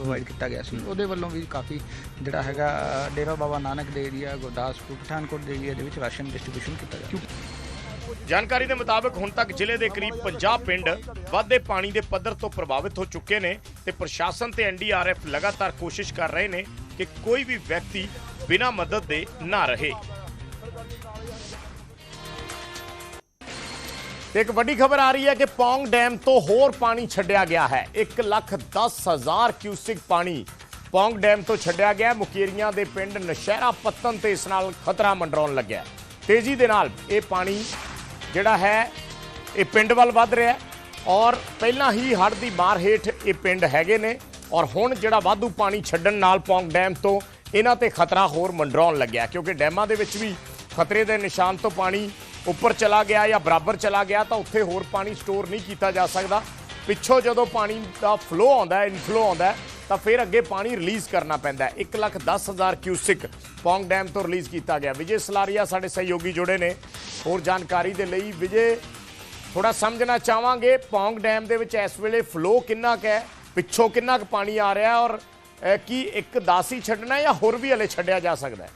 Provide ਕੀਤਾ ਗਿਆ ਸੀ। ਉਹਦੇ ਵੱਲੋਂ ਵੀ ਕਾਫੀ ਜਿਹੜਾ ਹੈਗਾ ਡੇਰਾ ਬਾਬਾ ਨਾਨਕ ਦੇ ਏਰੀਆ ਗੁਰਦਾਸਪੁਰ, ਪਠਾਨਕੋਟ ਦੇ ਏਰੀਆ ਦੇ ਵਿੱਚ ਰਾਸ਼ਨ ਡਿਸਟ੍ਰੀਬਿਊਸ਼ਨ ਕੀਤਾ ਗਿਆ। ਜਾਣਕਾਰੀ ਦੇ ਮੁਤਾਬਕ ਹੁਣ ਤੱਕ ਜ਼ਿਲ੍ਹੇ ਦੇ ਕਰੀਬ 50 ਪਿੰਡ ਵਾਧੇ ਪਾਣੀ ਦੇ ਪੱਧਰ ਤੋਂ ਪ੍ਰਭਾਵਿਤ ਹੋ ਚੁੱਕੇ ਨੇ ਤੇ ਪ੍ਰਸ਼ਾਸਨ ਤੇ ਐਨਡੀਆਰਐਫ ਲਗਾਤਾਰ ਕੋਸ਼ਿਸ਼ ਕਰ ਰਹੇ ਨੇ ਕਿ ਕੋਈ ਵੀ ਵਿਅਕਤੀ ਬਿਨਾਂ ਮਦਦ ਦੇ ਨਾ ਰਹੇ। ਤੇ ਇੱਕ ਵੱਡੀ ਖਬਰ ਆ ਰਹੀ ਹੈ ਕਿ ਪੌਂਗ ਡੈਮ ਤੋਂ ਹੋਰ ਪਾਣੀ ਛੱਡਿਆ ਗਿਆ ਹੈ। 1 ਲੱਖ 10 ਹਜ਼ਾਰ ਕਿਊਸਿਕ ਪਾਣੀ ਪੌਂਗ ਡੈਮ ਤੋਂ ਛੱਡਿਆ ਗਿਆ। ਮੁਕੇਰੀਆਂ ਦੇ ਪਿੰਡ ਨਸ਼ਹਿਰਾ ਪੱਤਨ ਤੇ ਇਸ ਨਾਲ ਖਤਰਾ ਮੰਡਰਾਉਣ ਲੱਗਿਆ। ਤੇਜ਼ੀ ਦੇ ਨਾਲ ਇਹ ਪਾਣੀ ਜਿਹੜਾ ਹੈ, ਇਹ ਪਿੰਡ ਵੱਲ ਵੱਧ ਰਿਹਾ ਔਰ ਪਹਿਲਾਂ ਹੀ ਹੜ੍ਹ ਦੀ ਮਾਰ ਹੇਠ ਇਹ ਪਿੰਡ ਹੈਗੇ ਨੇ ਔਰ ਹੁਣ ਜਿਹੜਾ ਵਾਧੂ ਪਾਣੀ ਛੱਡਣ ਨਾਲ ਪੌਂਗ ਡੈਮ ਤੋਂ ਇਹਨਾਂ ਤੇ ਖਤਰਾ ਹੋਰ ਮੰਡਰਾਉਣ ਲੱਗਿਆ। ਕਿਉਂਕਿ ਡੈਮਾਂ ਦੇ ਵਿੱਚ ਵੀ ਖਤਰੇ ਦੇ ਨਿਸ਼ਾਨ ਤੋਂ ਪਾਣੀ ਉੱਪਰ ਚਲਾ ਗਿਆ ਜਾਂ ਬਰਾਬਰ ਚਲਾ ਗਿਆ ਤਾਂ ਉੱਥੇ ਹੋਰ ਪਾਣੀ ਸਟੋਰ ਨਹੀਂ ਕੀਤਾ ਜਾ ਸਕਦਾ। ਪਿੱਛੋਂ ਜਦੋਂ ਪਾਣੀ ਦਾ ਫਲੋ ਆਉਂਦਾ ਹੈ ਇਨਫਲੋ ਆਉਂਦਾ ਤਾਂ ਫਿਰ ਅੱਗੇ ਪਾਣੀ ਰਿਲੀਜ਼ ਕਰਨਾ ਪੈਂਦਾ ਹੈ। 1 ਲੱਖ 10 ਹਜ਼ਾਰ ਕਿਊਸਿਕ ਪੌਂਗ ਡੈਮ ਤੋਂ ਰਿਲੀਜ਼ ਕੀਤਾ ਗਿਆ। ਵਿਜੇ ਸਲਾਰੀਆ ਸਾਡੇ ਸਹਿਯੋਗੀ ਜੁੜੇ ਨੇ। ਹੋਰ ਜਾਣਕਾਰੀ ਦੇ ਲਈ ਵਿਜੇ ਥੋੜਾ ਸਮਝਣਾ ਚਾਹਾਂਗੇ ਪੌਂਗ ਡੈਮ ਦੇ ਵਿੱਚ ਇਸ ਵੇਲੇ ਫਲੋ ਕਿੰਨਾ ਕੁ ਹੈ, ਪਿੱਛੋਂ ਕਿੰਨਾ ਕੁ ਪਾਣੀ ਆ ਰਿਹਾ ਔਰ ਕੀ ਇੱਕ ਦਾਸੀ ਛੱਡਣਾ ਜਾਂ ਹੋਰ ਵੀ ਹਲੇ ਛੱਡਿਆ ਜਾ ਸਕਦਾ ਹੈ?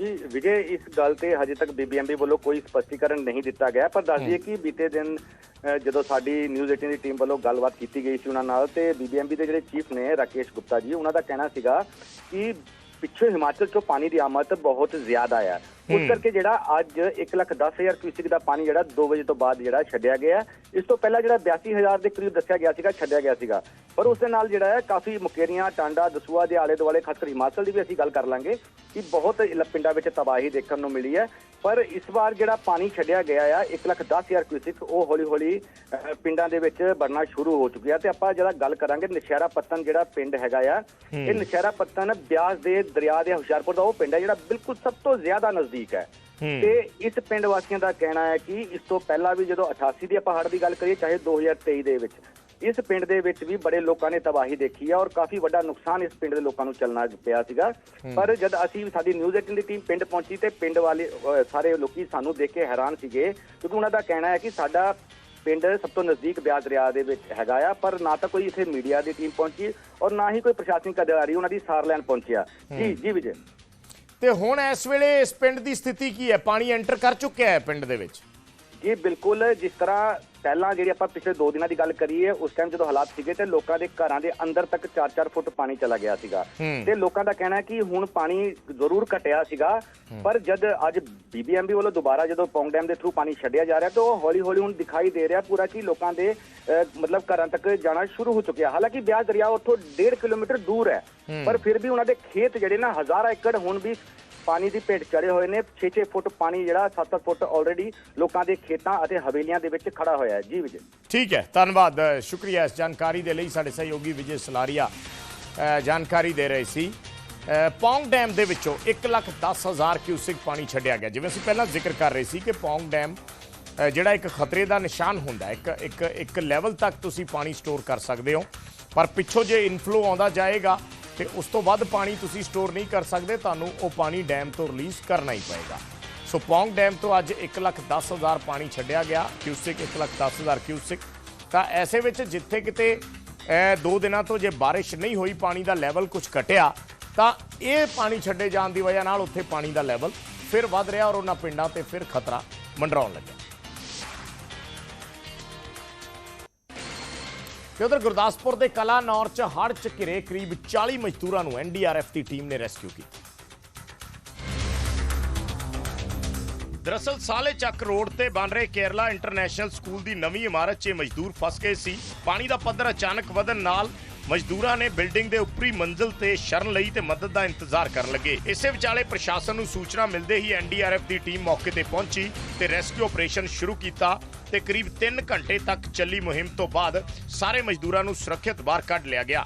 ਜੀ ਵਿਜੇ ਇਸ ਗੱਲ ਤੇ ਹਜੇ ਤੱਕ ਬੀਬੀਐਮਬੀ ਵੱਲੋਂ ਕੋਈ ਸਪਸ਼ਟੀਕਰਨ ਨਹੀਂ ਦਿੱਤਾ ਗਿਆ ਪਰ ਦੱਸ ਦਈਏ ਕਿ ਬੀਤੇ ਦਿਨ ਜਦੋਂ ਸਾਡੀ ਨਿਊਜ਼ 18 ਦੀ ਟੀਮ ਵੱਲੋਂ ਗੱਲਬਾਤ ਕੀਤੀ ਗਈ ਸੀ ਉਹਨਾਂ ਨਾਲ ਤੇ ਬੀਬੀਐਮਬੀ ਦੇ ਜਿਹੜੇ ਚੀਫ ਨੇ ਰਾਕੇਸ਼ ਗੁਪਤਾ ਜੀ ਉਹਨਾਂ ਦਾ ਕਹਿਣਾ ਸੀਗਾ ਕਿ ਪਿੱਛੋਂ ਹਿਮਾਚਲ ਚੋਂ ਪਾਣੀ ਦੀ ਆਮਦ ਬਹੁਤ ਜ਼ਿਆਦਾ ਆ। ਉਸ ਕਰਕੇ ਜਿਹੜਾ ਅੱਜ 1 ਲੱਖ 10 ਹਜ਼ਾਰ ਕਿਊਸਿਕ ਦਾ ਪਾਣੀ ਜਿਹੜਾ 2 ਵਜੇ ਤੋਂ ਬਾਅਦ ਜਿਹੜਾ ਛੱਡਿਆ ਗਿਆ ਇਸ ਤੋਂ ਪਹਿਲਾਂ ਜਿਹੜਾ 82000 ਦੇ ਕਰੀਬ ਦੱਸਿਆ ਗਿਆ ਸੀਗਾ ਛੱਡਿਆ ਗਿਆ ਸੀਗਾ। ਪਰ ਉਸ ਦੇ ਨਾਲ ਜਿਹੜਾ ਹੈ ਕਾਫੀ ਮੁਕੇਰੀਆਂ ਟਾਂਡਾ ਦਸੂਆ ਦੇ ਆਲੇ ਦੁਆਲੇ ਖਾਸ ਕਰ ਹਿਮਾਚਲ ਦੀ ਵੀ ਅਸੀਂ ਗੱਲ ਕਰ ਲਾਂਗੇ ਕਿ ਬਹੁਤ ਪਿੰਡਾਂ ਵਿੱਚ ਤਬਾਹੀ ਦੇਖਣ ਨੂੰ ਮਿਲੀ ਹੈ। ਪਰ ਇਸ ਵਾਰ ਜਿਹੜਾ ਪਾਣੀ ਛੱਡਿਆ ਗਿਆ ਆ 1 ਲੱਖ 10 ਹਜ਼ਾਰ ਕਿਊਸਿਕ ਉਹ ਹੌਲੀ ਹੌਲੀ ਅਹ, ਪਿੰਡਾਂ ਦੇ ਵਿੱਚ ਵੜਨਾ ਸ਼ੁਰੂ ਹੋ ਚੁੱਕਿਆ ਤੇ ਆਪਾਂ ਜਿਹੜਾ ਗੱਲ ਕਰਾਂਗੇ ਨਸ਼ਹਿਰਾ ਪੱਤਨ ਜਿਹੜਾ ਪਿੰਡ ਹੈਗਾ ਆ ਇਹ ਨਸ਼ਹਿਰਾ ਪੱਤਨ ਬਿਆਸ ਦੇ ਦਰਿਆ ਦੇ ਹੁਸ਼ਿਆਰਪੁਰ ਦਾ ਉਹ ਪਿੰਡ ਹੈ ਜਿਹੜਾ ਬਿਲਕੁਲ ਸਭ ਤੋਂ ਜ਼ਿਆਦਾ ਨਜ਼ਦੀਕ ਹੈ। ਤੇ ਇਸ ਪਿੰਡ ਵਾਸੀਆਂ ਦਾ ਕਹਿਣਾ ਹੈ ਕਿ ਇਸ ਤੋਂ ਪਹਿਲਾਂ ਵੀ ਜਦੋਂ 88 ਦੀ ਆਪਾਂ ਹੜ੍ਹ ਦੀ ਗੱਲ ਕਰੀਏ ਚਾਹੇ 2023 ਦੇ ਵਿੱਚ ਇਸ ਪਿੰਡ ਦੇ ਵਿੱਚ ਵੀ ਬੜੇ ਲੋਕਾਂ ਨੇ ਤਬਾਹੀ ਦੇਖੀ ਹੈ ਔਰ ਕਾਫੀ ਵੱਡਾ ਨੁਕਸਾਨ ਇਸ ਪਿੰਡ ਦੇ ਲੋਕਾਂ ਨੂੰ ਚੱਲਣਾ ਪਿਆ ਸੀਗਾ। ਪਰ ਜਦ ਅਸੀਂ ਸਾਡੀ ਨਿਊਜ਼ 18 ਦੀ ਟੀਮ ਪਿੰਡ ਪਹੁੰਚੀ ਤੇ ਪਿੰਡ ਵਾਲੇ ਸਾਰੇ ਲੋਕੀ ਸਾਨੂੰ ਦੇਖ ਕੇ ਹੈਰਾਨ ਸੀਗੇ ਕਿਉਂਕਿ ਉਹਨਾਂ ਦਾ ਕਹਿਣਾ ਹੈ ਕਿ ਸਾਡਾ ਪਿੰਡ ਸਭ ਤੋਂ ਨਜ਼ਦੀਕ ਬਿਆਸ ਦਰਿਆ ਦੇ ਵਿੱਚ ਹੈਗਾ ਆ ਪਰ ਨਾ ਤਾਂ ਕੋਈ ਇੱਥੇ ਮੀਡੀਆ ਦੀ ਟੀਮ ਪਹੁੰਚੀ ਔਰ ਨਾ ਹੀ ਕੋਈ ਪ੍ਰਸ਼ਾਸਨਿਕ ਅਧਿਕਾਰੀ ਉਹਨਾਂ ਦੀ ਸਾਰ ਲੈਣ ਪਹੁੰਚਿਆ। ਜੀ ਜੀ ਵਿਜੇ। ਤੇ ਹੁਣ ਇਸ ਵੇਲੇ ਇਸ ਪਿੰਡ ਦੀ ਸਥਿਤੀ ਕੀ ਹੈ? ਪਾਣੀ ਐਂਟਰ ਕਰ ਚੁੱਕਿਆ ਹੈ ਪਿੰਡ ਦੇ ਵਿੱਚ। ਜੀ ਬਿਲਕੁਲ ਜਿਸ ਤਰ੍ਹਾਂ ਪਹਿਲਾਂ ਜਿਹੜੀ ਆਪਾਂ ਪਿਛਲੇ 2 ਦਿਨਾਂ ਦੀ ਗੱਲ ਕਰੀਏ ਉਸ ਟਾਈਮ ਜਦੋਂ ਹਾਲਾਤ ਸੀਗੇ ਤੇ ਲੋਕਾਂ ਦੇ ਘਰਾਂ ਦੇ ਅੰਦਰ ਤੱਕ 4-4 ਫੁੱਟ ਪਾਣੀ ਚਲਾ ਗਿਆ ਸੀਗਾ। ਤੇ ਲੋਕਾਂ ਦਾ ਕਹਿਣਾ ਹੈ ਕਿ ਹੁਣ ਪਾਣੀ ਜ਼ਰੂਰ ਘਟਿਆ ਸੀਗਾ ਪਰ ਜਦ ਅੱਜ ਬੀਬੀਐਮਬੀ ਵੱਲੋਂ ਦੁਬਾਰਾ ਜਦੋਂ ਪੌਂਗ ਡੈਮ ਦੇ ਥਰੂ ਪਾਣੀ ਛੱਡਿਆ ਜਾ ਰਿਹਾ ਤਾਂ ਉਹ ਹੌਲੀ-ਹੌਲੀ ਹੁਣ ਦਿਖਾਈ ਦੇ ਰਿਹਾ ਪੂਰਾ ਕਿ ਲੋਕਾਂ ਦੇ ਮਤਲਬ ਘਰਾਂ ਤੱਕ ਜਾਣਾ ਸ਼ੁਰੂ ਹੋ ਚੁੱਕਿਆ। ਹਾਲਾਂਕਿ ਬਿਆਸ ਦਰਿਆ ਉੱਥੋਂ 1.5 ਕਿਲੋਮੀਟਰ ਦੂਰ ਹੈ। ਪਰ ਫਿਰ ਵੀ ਉਹਨਾਂ ਦੇ ਖੇਤ ਜਿਹੜੇ ਨਾ ਹਜ਼ਾਰਾਂ ਏਕੜ ਹੁਣ ਵੀ ਪਾਣੀ ਦੀ ਭੇਟ ਚੜੇ ਹੋਏ ਨੇ। 6-6 ਫੁੱਟ ਪਾਣੀ ਜਿਹੜਾ 7-7 ਫੁੱਟ ਆਲਰੇਡੀ ਲੋਕਾਂ ਦੇ ਖੇਤਾਂ ਅਤੇ ਹਵੇਲੀਆਂ ਦੇ ਵਿੱਚ ਖੜਾ ਹੋਇਆ ਹੈ। ਜੀ ਵਿਜੇ। ਠੀਕ ਹੈ, ਧੰਨਵਾਦ। ਸ਼ੁਕਰੀਆ ਇਸ ਜਾਣਕਾਰੀ ਦੇ ਲਈ। ਸਾਡੇ ਸਹਿਯੋਗੀ ਵਿਜੇ ਸਲਾਰੀਆ ਜਾਣਕਾਰੀ ਦੇ ਰਹੇ ਸੀ। ਪੌਂਗ ਡੈਮ ਦੇ ਵਿੱਚੋਂ 1 ਲੱਖ 10 ਹਜ਼ਾਰ ਕਿਊਸਿਕ ਪਾਣੀ ਛੱਡਿਆ ਗਿਆ। ਜਿਵੇਂ ਅਸੀਂ ਪਹਿਲਾਂ ਜ਼ਿਕਰ ਕਰ ਰਹੇ ਸੀ ਕਿ ਪੌਂਗ ਡੈਮ ਜਿਹੜਾ ਇੱਕ ਖਤਰੇ ਦਾ ਨਿਸ਼ਾਨ ਹੁੰਦਾ ਇੱਕ ਇੱਕ ਇੱਕ ਲੈਵਲ ਤੱਕ ਤੁਸੀਂ ਪਾਣੀ ਸਟੋਰ ਕਰ ਸਕਦੇ ਹੋ। ਪਰ ਪਿੱਛੋਂ ਜੇ ਇਨਫਲੋ ਆਉਂਦਾ ਜਾਏਗਾ ਤੇ ਉਸ ਤੋਂ ਵੱਧ ਪਾਣੀ ਤੁਸੀਂ ਸਟੋਰ ਨਹੀਂ ਕਰ ਸਕਦੇ, ਤੁਹਾਨੂੰ ਉਹ ਪਾਣੀ ਡੈਮ ਤੋਂ ਰਿਲੀਜ਼ ਕਰਨਾ ਹੀ ਪਏਗਾ। ਸੋ ਪੌਂਗ ਡੈਮ ਤੋਂ ਅੱਜ 1 ਲੱਖ 10 ਹਜ਼ਾਰ ਪਾਣੀ ਛੱਡਿਆ ਗਿਆ, ਕਿਊਸਿਕ 1 ਲੱਖ 10 ਹਜ਼ਾਰ ਕਿਊਸਿਕ। ਤਾਂ ਐਸੇ ਵਿੱਚ ਜਿੱਥੇ ਕਿਤੇ ਦੋ ਦਿਨਾਂ ਤੋਂ ਜੇ ਬਾਰਿਸ਼ ਨਹੀਂ ਹੋਈ, ਪਾਣੀ ਦਾ ਲੈਵਲ ਕੁਝ ਘਟਿਆ, ਤਾਂ ਇਹ ਪਾਣੀ ਛੱਡੇ ਜਾਣ ਦੀ ਵਜ੍ਹਾ ਨਾਲ ਉੱਥੇ ਪਾਣੀ ਦਾ ਲੈਵਲ ਫਿਰ ਵੱਧ ਰਿਹਾ ਔਰ ਉਹਨਾਂ ਪਿੰਡਾਂ ਤੇ ਫਿਰ ਖਤਰਾ ਮੰਡਰਾਉਣ ਲੱਗਿਆ। ਤੇ ਉਧਰ ਗੁਰਦਾਸਪੁਰ ਦੇ ਕਲਾਨੌਰ ਚ ਹੜ੍ਹ ਚ ਘਿਰੇ ਕਰੀਬ 40 ਮਜ਼ਦੂਰਾਂ ਨੂੰ ਐਨਡੀਆਰਐਫ ਦੀ ਟੀਮ ਨੇ ਰੈਸਕਿਊ ਕੀਤਾ। ਦਰਅਸਲ ਸਾਲੇ ਚੱਕ ਰੋਡ ਤੇ ਬਣ ਰਹੇ ਕੇਰਲਾ ਇੰਟਰਨੈਸ਼ਨਲ ਸਕੂਲ ਦੀ ਨਵੀਂ ਇਮਾਰਤ 'ਚ ਮਜ਼ਦੂਰ ਫਸ ਗਏ ਸੀ। ਪਾਣੀ ਦਾ ਪੱਧਰ ਅਚਾਨਕ ਵਧਣ ਨਾਲ ਮਜ਼ਦੂਰਾਂ ਨੇ ਬਿਲਡਿੰਗ ਦੇ ਉੱਪਰੀ ਮੰਜ਼ਲ ਤੇ ਸ਼ਰਨ ਲਈ ਤੇ ਮਦਦ ਦਾ ਇੰਤਜ਼ਾਰ ਕਰਨ ਲੱਗੇ ਇਸੇ ਵਿਚਾਲੇ ਪ੍ਰਸ਼ਾਸਨ ਨੂੰ ਸੂਚਨਾ ਮਿਲਦੇ ਹੀ ਐਨਡੀਆਰਐਫ ਦੀ ਟੀਮ ਮੌਕੇ ਤੇ ਪਹੁੰਚੀ ਤੇ ਰੈਸਕਿਊ ਆਪਰੇਸ਼ਨ ਸ਼ੁਰੂ ਕੀਤਾ ਤੇ ਕਰੀਬ 3 ਘੰਟੇ ਤੱਕ ਚੱਲੀ ਮੁਹਿੰਮ ਤੋਂ ਬਾਅਦ ਸਾਰੇ ਮਜ਼ਦੂਰਾਂ ਨੂੰ ਸੁਰੱਖਿਅਤ ਬਾਹਰ ਕੱਢ ਲਿਆ ਗਿਆ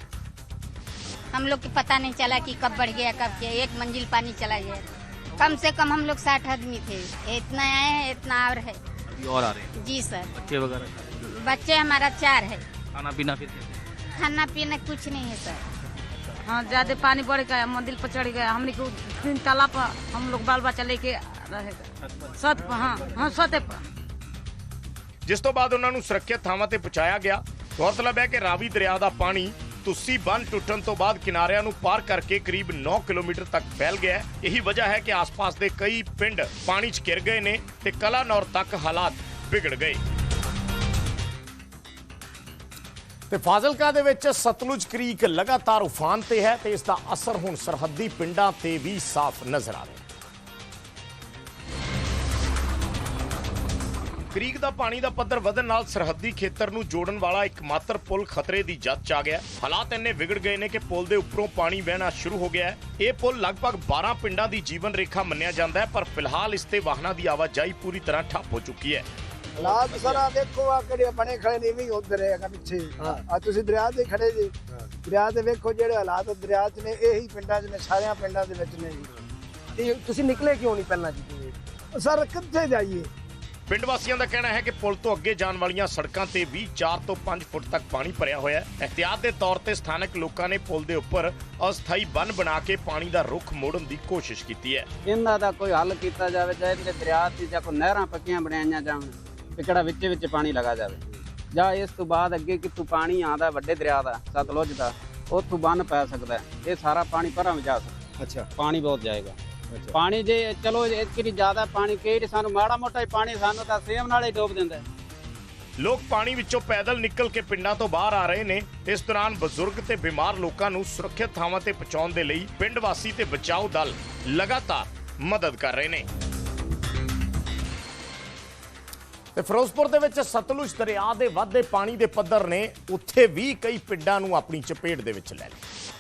हम लोग को पता नहीं चला कि कब बढ़ गया कब क्या एक मंजिल पानी चला गया कम से कम हम लोग साठ आदमी थे इतना आए हैं इतना और है अभी और आ रहे हैं जी सर बच्चे वगैरह बच्चे हमारा चार है खाना पीना फिर कैसे? खाना पीना कुछ नहीं है सर हाँ ज्यादा पानी बढ़ गया मंदिर पर चढ़ गया हमने को तीन तालाब पर हम लोग बाल बच्चा लेके रहेगा सत पर हाँ हाँ सते पर ਜਿਸ ਤੋਂ ਬਾਅਦ ਉਹਨਾਂ ਨੂੰ ਸੁਰੱਖਿਅਤ ਥਾਵਾਂ ਤੇ ਪਹੁੰਚਾਇਆ ਗਿਆ ਗੌਰਤਲਬ ਹੈ ਕਿ ਰਾਵੀ ਦਰਿਆ ਦਾ ਪਾਣੀ ਤੁਸੀਂ ਬੰਨ ਟੁੱਟਣ ਤੋਂ ਬਾਅਦ ਕਿਨਾਰਿਆਂ ਨੂੰ ਪਾਰ ਕਰਕੇ ਕਰੀਬ 9 ਕਿਲੋਮੀਟਰ ਤੱਕ ਫੈਲ ਗਿਆ ਹੈ ਇਹੀ ਵਜ੍ਹਾ ਹੈ ਕਿ ਆਸ-ਪਾਸ ਦੇ ਕਈ ਪਿੰਡ ਪਾਣੀ 'ਚ ਘਿਰ ਗਏ ਨੇ ਤੇ ਕਲਾਨੌਰ ਤੱਕ ਹਾਲਾਤ ਵਿਗੜ ਗਏ ਤੇ ਫਾਜ਼ਿਲਕਾ ਦੇ ਵਿੱਚ ਸਤਲੁਜ ਕ੍ਰੀਕ ਲਗਾਤਾਰ ਉਫਾਨ ਤੇ ਹੈ ਤੇ ਇਸ ਦਾ ਅਸਰ ਹੁਣ ਸਰਹੱਦੀ ਪਿੰਡਾਂ ਤੇ ਵੀ ਸਾਫ਼ ਨਜ਼ਰ ਆ ਰਿਹਾ ਹੈ। ਕ੍ਰੀਕ ਦਾ ਪਾਣੀ ਦਾ ਪੱਧਰ ਵਧਣ ਨਾਲ ਸਰਹੱਦੀ ਖੇਤਰ ਨੂੰ ਜੋੜਨ ਵਾਲਾ ਇੱਕਮਾਤਰ ਪੁਲ ਖਤਰੇ ਦੀ ਜੱਤ 'ਚ ਆ ਗਿਆ ਹਾਲਾਤ ਇੰਨੇ ਵਿਗੜ ਗਏ ਨੇ ਕਿ ਪੁਲ ਦੇ ਉੱਪਰੋਂ ਪਾਣੀ ਵਹਿਣਾ ਸ਼ੁਰੂ ਹੋ ਗਿਆ ਹੈ। ਇਹ ਪੁਲ ਲਗਭਗ 12 ਪਿੰਡਾਂ ਦੀ ਜੀਵਨ ਰੇਖਾ ਮੰਨਿਆ ਜਾਂਦਾ ਹੈ, ਪਰ ਫਿਲਹਾਲ ਇਸ ਤੇ ਵਾਹਨਾਂ ਦੀ ਆਵਾਜਾਈ ਪੂਰੀ ਤਰ੍ਹਾਂ ਠੱਪ ਹੋ ਚੁੱਕੀ ਹੈ। ਹਾਲਾਤ ਸਾਰਾ ਦੇਖੋ ਆ ਕਿਹੜੇ ਬਣੇ ਖੜੇ ਨੇ ਵੀ ਉਧਰ ਹੈਗਾ ਪਿੱਛੇ। ਆ ਤੁਸੀਂ ਦਰਿਆ ਤੇ ਖੜੇ ਜੀ। ਦਰਿਆ ਤੇ ਵੇਖੋ ਜਿਹੜੇ ਹਾਲਾਤ ਦਰਿਆ 'ਚ ਨੇ ਇਹੀ ਪਿੰਡਾਂ 'ਚ ਨੇ ਸਾਰਿਆਂ ਪਿੰਡਾਂ ਦੇ ਵਿੱਚ ਨੇ ਜੀ। ਤੇ ਤੁਸੀਂ ਨਿਕਲੇ ਕਿਉਂ ਨਹੀਂ ਪਹਿਲਾਂ ਜੀ? ਸਰ ਕਿੱਥੇ ਜਾਈਏ? ਪਿੰਡ ਵਾਸੀਆਂ ਦਾ ਕਹਿਣਾ ਹੈ ਕਿ ਪੁਲ ਤੋਂ ਅੱਗੇ ਜਾਣ ਵਾਲੀਆਂ ਸੜਕਾਂ ਤੇ ਵੀ 4 ਤੋਂ 5 ਫੁੱਟ ਤੱਕ ਪਾਣੀ ਭਰਿਆ ਹੋਇਆ ਹੈ। ਇਹਤਿਆਤ ਦੇ ਤੌਰ ਤੇ ਸਥਾਨਕ ਲੋਕਾਂ ਨੇ ਪੁਲ ਦੇ ਉੱਪਰ ਅਸਥਾਈ ਬੰਨ ਬਣਾ ਕੇ ਪਾਣੀ ਦਾ ਰੁਖ ਮੋੜਨ ਦੀ ਕੋਸ਼ਿਸ਼ ਕੀਤੀ ਹੈ। ਇਹਨਾਂ ਦਾ ਕੋਈ ਹੱਲ ਕੀਤਾ ਜਾਵੇ ਜਾਂ ਇਹਦੇ ਦਰਿਆ ਦੀ ਜਾਂ ਕੋਈ ਨਹਿਰਾਂ ਪੱਕੀਆਂ ਬਣਾਈਆਂ ਜਾਣ। ਵੀ ਕਿਹੜਾ ਵਿੱਚ ਵਿੱਚ ਪਾਣੀ ਲਗਾ ਜਾਵੇ। ਜਾਂ ਇਸ ਤੋਂ ਬਾਅਦ ਅੱਗੇ ਕਿਤੋਂ ਪਾਣੀ ਆਉਂਦਾ ਵੱਡੇ ਦਰਿਆ ਦਾ ਸਤਲੁਜ ਦਾ ਉੱਥੋਂ ਬੰਨ ਪੈ ਸਕਦਾ ਹੈ। ਇਹ ਸਾਰਾ ਪਾਣੀ ਪਰਾਂ ਜਾ ਸਕਦਾ। ਅੱਛਾ। ਪਾਣੀ ਬਹੁਤ ਜਾਏਗਾ। ਪਾਣੀ ਜੇ ਚਲੋ ਇਤਨੀ ਜ਼ਿਆਦਾ ਪਾਣੀ ਕਈ ਸਾਨੂੰ ਮਾੜਾ ਮੋਟਾ ਹੀ ਪਾਣੀ ਸਾਨੂੰ ਤਾਂ ਸੇਮ ਨਾਲ ਹੀ ਡੋਬ ਦਿੰਦਾ। ਲੋਕ ਪਾਣੀ ਵਿੱਚੋਂ ਪੈਦਲ ਨਿਕਲ ਕੇ ਪਿੰਡਾਂ ਤੋਂ ਬਾਹਰ ਆ ਰਹੇ ਨੇ। ਇਸ ਦੌਰਾਨ ਬਜ਼ੁਰਗ ਤੇ ਬਿਮਾਰ ਲੋਕਾਂ ਨੂੰ ਸੁਰੱਖਿਅਤ ਥਾਵਾਂ ਤੇ ਪਹੁੰਚਾਉਣ ਦੇ ਲਈ ਪਿੰਡ ਵਾਸੀ ਤੇ ਬਚਾਓ ਦਲ ਲਗਾਤਾਰ ਮਦਦ ਕਰ ਰਹੇ ਨੇ। ਤੇ ਫਿਰੋਜ਼ਪੁਰ ਦੇ ਵਿੱਚ ਸਤਲੁਜ ਦਰਿਆ ਦੇ ਵੱਧਦੇ ਪਾਣੀ ਦੇ ਪੱਧਰ ਨੇ ਉੱਥੇ ਵੀ ਕਈ ਪਿੰਡਾਂ ਨੂੰ ਆਪਣੀ ਚਪੇਟ ਦੇ ਵਿੱਚ ਲੈ ਲਿਆ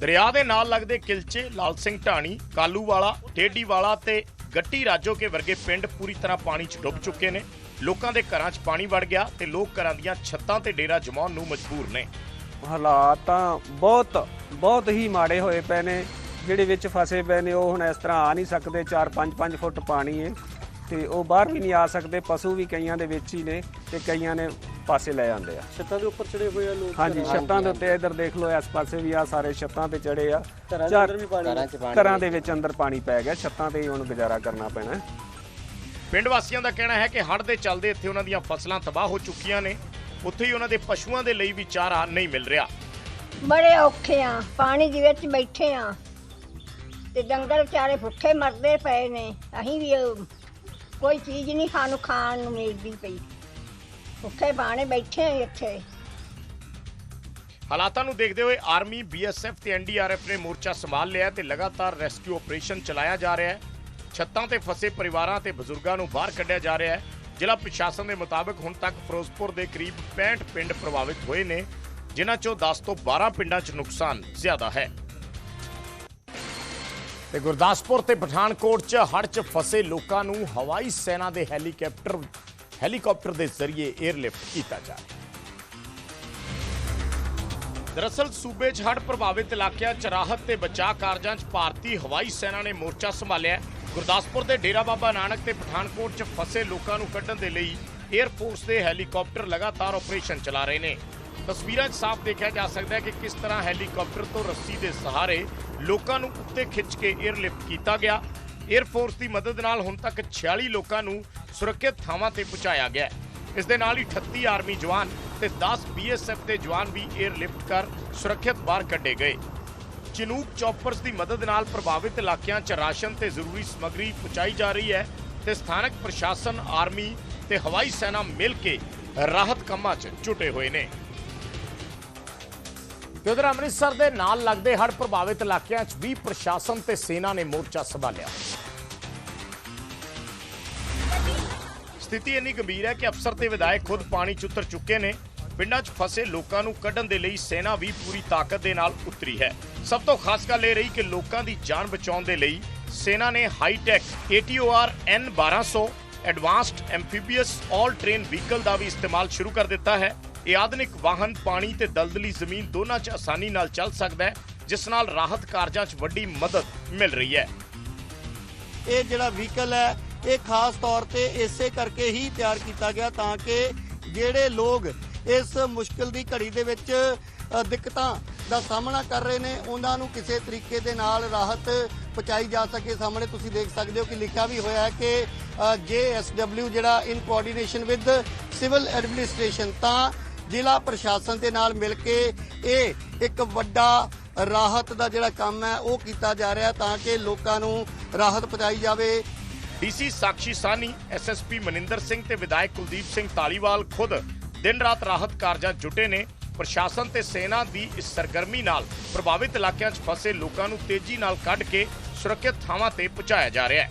ਦਰਿਆ ਦੇ ਨਾਲ ਲੱਗਦੇ ਕਿਲਚੇ, ਲਾਲ ਸਿੰਘ ਢਾਣੀ, ਕਾਲੂਵਾਲਾ ਟੇਡੀਵਾਲਾ ਤੇ ਗੱਟੀ ਰਾਜੋਕੇ ਵਰਗੇ ਪਿੰਡ ਪੂਰੀ ਤਰ੍ਹਾਂ ਪਾਣੀ 'ਚ ਡੁੱਬ ਚੁੱਕੇ ਨੇ। ਲੋਕਾਂ ਦੇ ਘਰਾਂ 'ਚ ਪਾਣੀ ਵੜ ਗਿਆ ਤੇ ਲੋਕ ਘਰਾਂ ਦੀਆਂ ਛੱਤਾਂ ਤੇ ਡੇਰਾ ਜਮਾਉਣ ਨੂੰ ਮਜਬੂਰ ਨੇ। ਹਾਲਾਤ ਤਾਂ ਬਹੁਤ ਬਹੁਤ ਹੀ ਮਾੜੇ ਹੋਏ ਪਏ ਨੇ। ਜਿਹੜੇ ਵਿੱਚ ਫਸੇ ਪਏ ਨੇ ਉਹ ਹੁਣ ਇਸ ਤਰ੍ਹਾਂ ਆ ਨਹੀਂ ਸਕਦੇ। 4-5-5 ਫੁੱਟ ਪਾਣੀ ਹੈ ਤੇ ਉਹ ਬਾਹਰ ਵੀ ਨਹੀਂ ਆ ਸਕਦੇ ਪਸ਼ੂ ਵੀ ਕਈਆਂ ਦੇ ਵਿੱਚ ਹੀ ਨੇ ਤੇ ਕਈਆਂ ਨੇ ਪਾਸੇ ਲੈ ਜਾਂਦੇ ਆ। ਛੱਤਾਂ ਦੇ ਉੱਪਰ ਚੜੇ ਹੋਏ ਆ ਲੋਕ ਹਾਂਜੀ ਛੱਤਾਂ ਦੇ ਉੱਤੇ ਇਧਰ ਦੇਖ ਲਓ ਇਸ ਪਾਸੇ ਵੀ ਆ ਸਾਰੇ ਛੱਤਾਂ ਤੇ ਚੜੇ ਆ। ਘਰਾਂ ਦੇ ਅੰਦਰ ਵੀ ਪਾਣੀ ਹੈ। ਘਰਾਂ ਦੇ ਵਿੱਚ ਅੰਦਰ ਪਾਣੀ ਪੈ ਗਿਆ ਛੱਤਾਂ ਤੇ ਹੀ ਹੁਣ ਗੁਜ਼ਾਰਾ ਕਰਨਾ ਪੈਣਾ। ਪਿੰਡ ਵਾਸੀਆਂ ਦਾ ਕਹਿਣਾ ਹੈ ਕਿ ਹੜ੍ਹ ਦੇ ਚੱਲਦੇ ਇੱਥੇ ਉਹਨਾਂ ਦੀਆਂ ਫਸਲਾਂ ਤਬਾਹ ਹੋ ਚੁੱਕੀਆਂ ਨੇ। ਉੱਥੇ ਹੀ ਉਹਨਾਂ ਦੇ ਪਸ਼ੂਆਂ ਦੇ ਲਈ ਵੀ ਚਾਰਾ ਨਹੀਂ ਮਿਲ ਰਿਹਾ। ਬੜੇ ਔਖੇ ਆ ਪਾਣੀ ਦੇ ਵਿੱਚ ਬੈਠੇ ਆ। ਤੇ ਡੰਗਰ ਵਿਚਾਰੇ ਭੁੱਖੇ ਮਰਦੇ ਪਏ ਨੇ। ਅਸੀਂ ਵੀ ਉਹ ਕੋਈ ਚੀਜ਼ ਨਹੀਂ ਸਾਨੂੰ ਖਾਣ ਨੂੰ ਮਿਲਦੀ ਪਈ। ਭੁੱਖੇ ਬਾਣੇ ਬੈਠੇ ਆ ਇੱਥੇ। ਹਾਲਾਤਾਂ ਨੂੰ ਦੇਖਦੇ ਹੋਏ ਆਰਮੀ ਬੀਐਸਐਫ ਤੇ ਐਨਡੀਆਰਐਫ ਨੇ ਮੋਰਚਾ ਸੰਭਾਲ ਲਿਆ ਤੇ ਲਗਾਤਾਰ ਰੈਸਕਿਊ ਆਪਰੇਸ਼ਨ ਚਲਾਇਆ ਜਾ ਰਿਹਾ ਹੈ। ਛੱਤਾਂ ਤੇ ਫਸੇ ਪਰਿਵਾਰਾਂ ਤੇ ਬਜ਼ੁਰਗਾਂ ਨੂੰ ਬਾਹਰ ਕੱਢਿਆ ਜਾ ਰਿਹਾ ਹੈ। ਜ਼ਿਲ੍ਹਾ ਪ੍ਰਸ਼ਾਸਨ ਦੇ ਮੁਤਾਬਕ ਹੁਣ ਤੱਕ ਫਿਰੋਜ਼ਪੁਰ ਦੇ ਕਰੀਬ 65 ਪਿੰਡ ਪ੍ਰਭਾਵਿਤ ਹੋਏ ਨੇ, ਜਿਨ੍ਹਾਂ ਚੋਂ 10 ਤੋਂ 12 ਪਿੰਡਾਂ 'ਚ ਨੁਕਸਾਨ ਜ਼ਿਆਦਾ ਹੈ। ਤੇ ਗੁਰਦਾਸਪੁਰ ਤੇ ਪਠਾਨਕੋਟ 'ਚ ਹੜ੍ਹ 'ਚ ਫਸੇ ਲੋਕਾਂ ਨੂੰ ਹਵਾਈ ਸੈਨਾ ਦੇ ਹੈਲੀਕਾਪਟਰ ਹੈਲੀਕਾਪਟਰ ਦੇ ਜ਼ਰੀਏ 에ਅਰਲਿਫਟ ਕੀਤਾ ਜਾ ਰਿਹਾ ਦਰਅਸਲ, ਸੂਬੇ 'ਚ ਹੜ੍ਹ ਪ੍ਰਭਾਵਿਤ ਇਲਾਕਿਆਂ 'ਚ ਰਾਹਤ ਤੇ ਬਚਾਅ ਕਾਰਜਾਂ 'ਚ ਭਾਰਤੀ ਹਵਾਈ ਸੈਨਾ ਨੇ ਮੋਰਚਾ ਸੰਭਾਲਿਆ ਗੁਰਦਾਸਪੁਰ ਦੇ ਡੇਰਾ ਬਾਬਾ ਨਾਨਕ ਤੇ ਪਠਾਨਕੋਟ 'ਚ ਫਸੇ ਲੋਕਾਂ ਨੂੰ ਕੱਢਣ ਦੇ ਲਈ 에ਅਰ ਫੋਰਸ ਦੇ ਹੈਲੀਕਾਪਟਰ ਲਗਾਤਾਰ ਆਪਰੇਸ਼ਨ ਚਲਾ ਰਹੇ ਨੇ। ਤਸਵੀਰਾਂ 'ਚ ਸਾਫ਼ ਦੇਖਿਆ ਜਾ ਸਕਦਾ ਹੈ ਕਿ ਕਿਸ ਤਰ੍ਹਾਂ ਹੈਲੀਕਾਪਟਰ ਤੋਂ ਰੱਸੀ ਦੇ ਸਹਾਰੇ ਲੋਕਾਂ ਨੂੰ ਉੱਤੇ ਖਿੱਚ ਕੇ 에ਅਰਲਿਫਟ ਕੀਤਾ ਗਿਆ। 에ਅਰਫੋਰਸ ਦੀ ਮਦਦ ਨਾਲ ਹੁਣ ਤੱਕ 46 ਲੋਕਾਂ ਨੂੰ ਸੁਰੱਖਿਅਤ ਥਾਵਾਂ ਤੇ ਪਹੁੰਚਾਇਆ ਗਿਆ ਇਸ ਦੇ ਨਾਲ ਹੀ 38 ਆਰਮੀ ਜਵਾਨ ਤੇ 10 ਬੀਐਸਐਫ ਦੇ ਜਵਾਨ ਵੀ 에ਅਰਲਿਫਟ ਕਰ ਸੁਰੱਖਿਅਤ ਬਾਹਰ ਕੱਢੇ ਗਏ। ਚਨੂਕ ਚੌਪਰਸ ਦੀ ਮਦਦ ਨਾਲ ਪ੍ਰਭਾਵਿਤ ਇਲਾਕਿਆਂ 'ਚ ਰਾਸ਼ਨ ਤੇ ਜ਼ਰੂਰੀ ਸਮੱਗਰੀ ਪਹੁੰਚਾਈ ਜਾ ਰਹੀ ਹੈ ਤੇ ਸਥਾਨਕ ਪ੍ਰਸ਼ਾਸਨ, ਆਰਮੀ ਤੇ ਹਵਾਈ ਸੈਨਾ ਮਿਲ ਕੇ ਰਾਹਤ ਕੰਮਾਂ 'ਚ ਜੁਟੇ ਹੋਏ ਨੇ। ਤੇ ਉਧਰ ਅੰਮ੍ਰਿਤਸਰ ਦੇ ਨਾਲ ਲੱਗਦੇ ਹੜ੍ਹ ਪ੍ਰਭਾਵਿਤ ਇਲਾਕਿਆਂ 'ਚ ਵੀ ਪ੍ਰਸ਼ਾਸਨ ਤੇ ਸੈਨਾ ਨੇ ਮੋਰਚਾ ਸੰਭਾਲਿਆ। ਸਥਿਤੀ ਇੰਨੀ ਗੰਭੀਰ ਹੈ ਕਿ ਅਫਸਰ ਤੇ ਵਿਧਾਇਕ ਖੁਦ ਪਾਣੀ 'ਚ ਉਤਰ ਚੁੱਕੇ ਨੇ। ਪਿੰਡਾਂ 'ਚ ਫਸੇ ਲੋਕਾਂ ਨੂੰ ਕੱਢਣ ਦੇ ਲਈ ਸੈਨਾ ਵੀ ਪੂਰੀ ਤਾਕਤ ਦੇ ਨਾਲ ਉਤਰੀ ਹੈ। ਸਭ ਤੋਂ ਖਾਸ ਗੱਲ ਇਹ ਰਹੀ ਕਿ ਲੋਕਾਂ ਦੀ ਜਾਨ ਬਚਾਉਣ ਦੇ ਲਈ ਸੈਨਾ ਨੇ hi tech ATOR N1200 advanced amphibious all terrain vehicle ਦਾ ਵੀ ਇਸਤੇਮਾਲ ਸ਼ੁਰੂ ਕਰ ਦਿੱਤਾ ਹੈ। ਇਹ ਆਧੁਨਿਕ ਵਾਹਨ, ਪਾਣੀ ਤੇ ਦਲਦਲੀ ਜ਼ਮੀਨ ਦੋਨਾਂ 'ਚ ਆਸਾਨੀ ਨਾਲ ਚੱਲ ਸਕਦਾ ਹੈ, ਜਿਸ ਨਾਲ ਰਾਹਤ ਕਾਰਜਾਂ 'ਚ ਵੱਡੀ ਮਦਦ ਮਿਲ ਰਹੀ ਹੈ। ਇਹ ਜਿਹੜਾ ਵਹੀਕਲ ਹੈ, ਇਹ ਖਾਸ ਤੌਰ ਤੇ ਇਸੇ ਕਰਕੇ ਹੀ ਤਿਆਰ ਕੀਤਾ ਗਿਆ ਤਾਂ ਕਿ ਜਿਹੜੇ ਲੋਕ ਇਸ ਮੁਸ਼ਕਲ ਦੀ ਘੜੀ ਦੇ ਵਿੱਚ ਦਿੱਕਤਾਂ ਦਾ ਸਾਹਮਣਾ ਕਰ ਰਹੇ ਨੇ, ਉਹਨਾਂ ਨੂੰ ਕਿਸੇ ਤਰੀਕੇ ਦੇ ਨਾਲ ਰਾਹਤ ਪਹੁੰਚਾਈ ਜਾ ਸਕੇ। ਸਾਹਮਣੇ ਤੁਸੀਂ ਦੇਖ ਸਕਦੇ ਹੋ ਕਿ ਲਿਖਿਆ ਵੀ ਹੋਇਆ ਹੈ ਕਿ ਜੇਐਸਡਬਲਿਊ ਜਿਹੜਾ in coordination with civil administration ਤਾਂ ਜ਼ਿਲ੍ਹਾ ਪ੍ਰਸ਼ਾਸਨ ਦੇ ਨਾਲ ਮਿਲ ਕੇ ਇਹ ਇੱਕ ਵੱਡਾ ਰਾਹਤ ਦਾ ਜਿਹੜਾ ਕੰਮ ਹੈ, ਉਹ ਕੀਤਾ ਜਾ ਰਿਹਾ ਤਾਂ ਕਿ ਲੋਕਾਂ ਨੂੰ ਰਾਹਤ ਪਹੁੰਚਾਈ ਜਾਵੇ। ਡੀਸੀ ਸਾਕਸ਼ੀ ਸਾਨੀ ਐਸਐਸਪੀ ਮਨਿੰਦਰ ਸਿੰਘ ਤੇ ਵਿਧਾਇਕ ਕੁਲਦੀਪ ਸਿੰਘ ਤਾਲੀਵਾਲ ਖੁਦ ਦਿਨ ਰਾਤ ਰਾਹਤ ਕਾਰਜਾਂ ਜੁਟੇ ਨੇ। ਪ੍ਰਸ਼ਾਸਨ ਤੇ ਸੈਨਾ ਦੀ ਇਸ ਸਰਗਰਮੀ ਨਾਲ ਪ੍ਰਭਾਵਿਤ ਇਲਾਕਿਆਂ 'ਚ ਫਸੇ ਲੋਕਾਂ ਨੂੰ ਤੇਜ਼ੀ ਨਾਲ ਕੱਢ ਕੇ ਸੁਰੱਖਿਅਤ ਥਾਵਾਂ ਤੇ ਪਹੁੰਚਾਇਆ ਜਾ ਰਿਹਾ ਹੈ।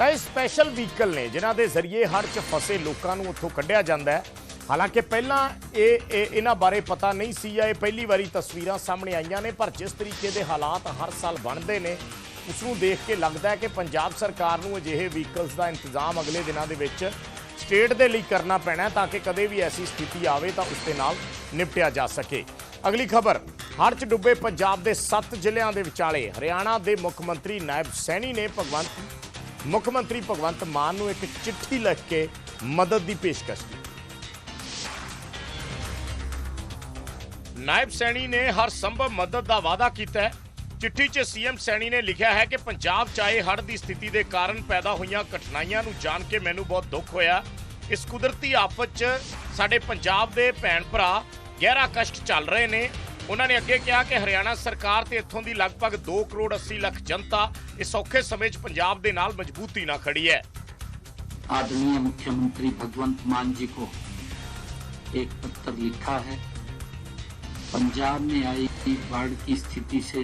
ਤਾਂ ਇਹ ਸਪੈਸ਼ਲ ਵਹੀਕਲ ਨੇ, ਜਿਨ੍ਹਾਂ ਦੇ ਜ਼ਰੀਏ ਹੜ੍ਹ 'ਚ ਫਸੇ ਲੋਕਾਂ ਨੂੰ ਉੱਥੋਂ ਕੱਢਿਆ ਜਾਂਦਾ ਹੈ। ਹਾਲਾਂਕਿ ਪਹਿਲਾਂ ਇਹ ਇਹ, ਇਹਨਾਂ ਬਾਰੇ ਪਤਾ ਨਹੀਂ ਸੀ ਜਾਂ ਇਹ ਪਹਿਲੀ ਵਾਰੀ ਤਸਵੀਰਾਂ ਸਾਹਮਣੇ ਆਈਆਂ ਨੇ, ਪਰ ਜਿਸ ਤਰੀਕੇ ਦੇ ਹਾਲਾਤ ਹਰ ਸਾਲ ਬਣਦੇ ਨੇ ਉਸ ਨੂੰ ਦੇਖ ਕੇ ਲੱਗਦਾ ਹੈ ਕਿ ਪੰਜਾਬ ਸਰਕਾਰ ਨੂੰ ਅਜਿਹੇ ਵਹੀਕਲਸ ਦਾ ਇੰਤਜ਼ਾਮ ਅਗਲੇ ਦਿਨਾਂ ਦੇ ਵਿੱਚ ਸਟੇਟ ਦੇ ਲਈ ਕਰਨਾ ਪੈਣਾ ਤਾਂ ਕਿ ਕਦੇ ਵੀ ਐਸੀ ਸਥਿਤੀ ਆਵੇ ਤਾਂ ਉਸ ਦੇ ਨਾਲ ਨਿਪਟਿਆ ਜਾ ਸਕੇ। ਅਗਲੀ ਖਬਰ, ਹੜ੍ਹ 'ਚ ਡੁੱਬੇ ਪੰਜਾਬ ਦੇ 7 ਜ਼ਿਲ੍ਹਿਆਂ ਦੇ ਵਿਚਾਲੇ ਹਰਿਆਣਾ ਦੇ ਮੁੱਖ ਮੰਤਰੀ ਨਾਇਬ ਸੈਣੀ ਨੇ ਭਗਵੰਤ ਮੁੱਖ ਮੰਤਰੀ ਭਗਵੰਤ ਮਾਨ ਨੂੰ ਇੱਕ ਚਿੱਠੀ ਲਿਖ ਕੇ ਮਦਦ ਦੀ ਪੇਸ਼ਕਸ਼ ਕੀਤੀ। ਨਾਇਬ ਸੈਣੀ ਨੇ ਹਰ ਸੰਭਵ ਮਦਦ ਦਾ ਵਾਅਦਾ ਕੀਤਾ ਹੈ। ਚਿੱਠੀ 'ਚ ਸੀਐਮ ਸੈਣੀ ਨੇ ਲਿਖਿਆ ਹੈ ਕਿ ਪੰਜਾਬ 'ਚ ਆਏ ਹੜ੍ਹ ਦੀ ਸਥਿਤੀ ਦੇ ਕਾਰਨ ਪੈਦਾ ਹੋਈਆਂ ਕਠਿਨਾਈਆਂ ਨੂੰ ਜਾਣ ਕੇ ਮੈਨੂੰ ਬਹੁਤ ਦੁੱਖ ਹੋਇਆ। ਇਸ ਕੁਦਰਤੀ ਆਫਤ 'ਚ ਸਾਡੇ ਪੰਜਾਬ ਦੇ ਭੈਣ ਭਰਾ ਗਹਿਰਾ ਕਸ਼ਟ ਚੱਲ ਰਹੇ ਨੇ। ਉਹਨਾਂ ਨੇ ਅੱਗੇ ਕਿਹਾ ਕਿ ਹਰਿਆਣਾ ਸਰਕਾਰ ਤੇ ਇੱਥੋਂ ਦੀ ਲਗਭਗ 2 ਕਰੋੜ 80 ਲੱਖ ਜਨਤਾ ਇਸ ਔਖੇ ਸਮੇਂ 'ਚ ਪੰਜਾਬ ਦੇ ਨਾਲ ਮਜ਼ਬੂਤੀ ਨਾਲ ਖੜੀ ਹੈ आदरणीय मुख्यमंत्री भगवंत मान जी को एक पत्र लिखा है पंजाब में आई बाढ़ की स्थिति से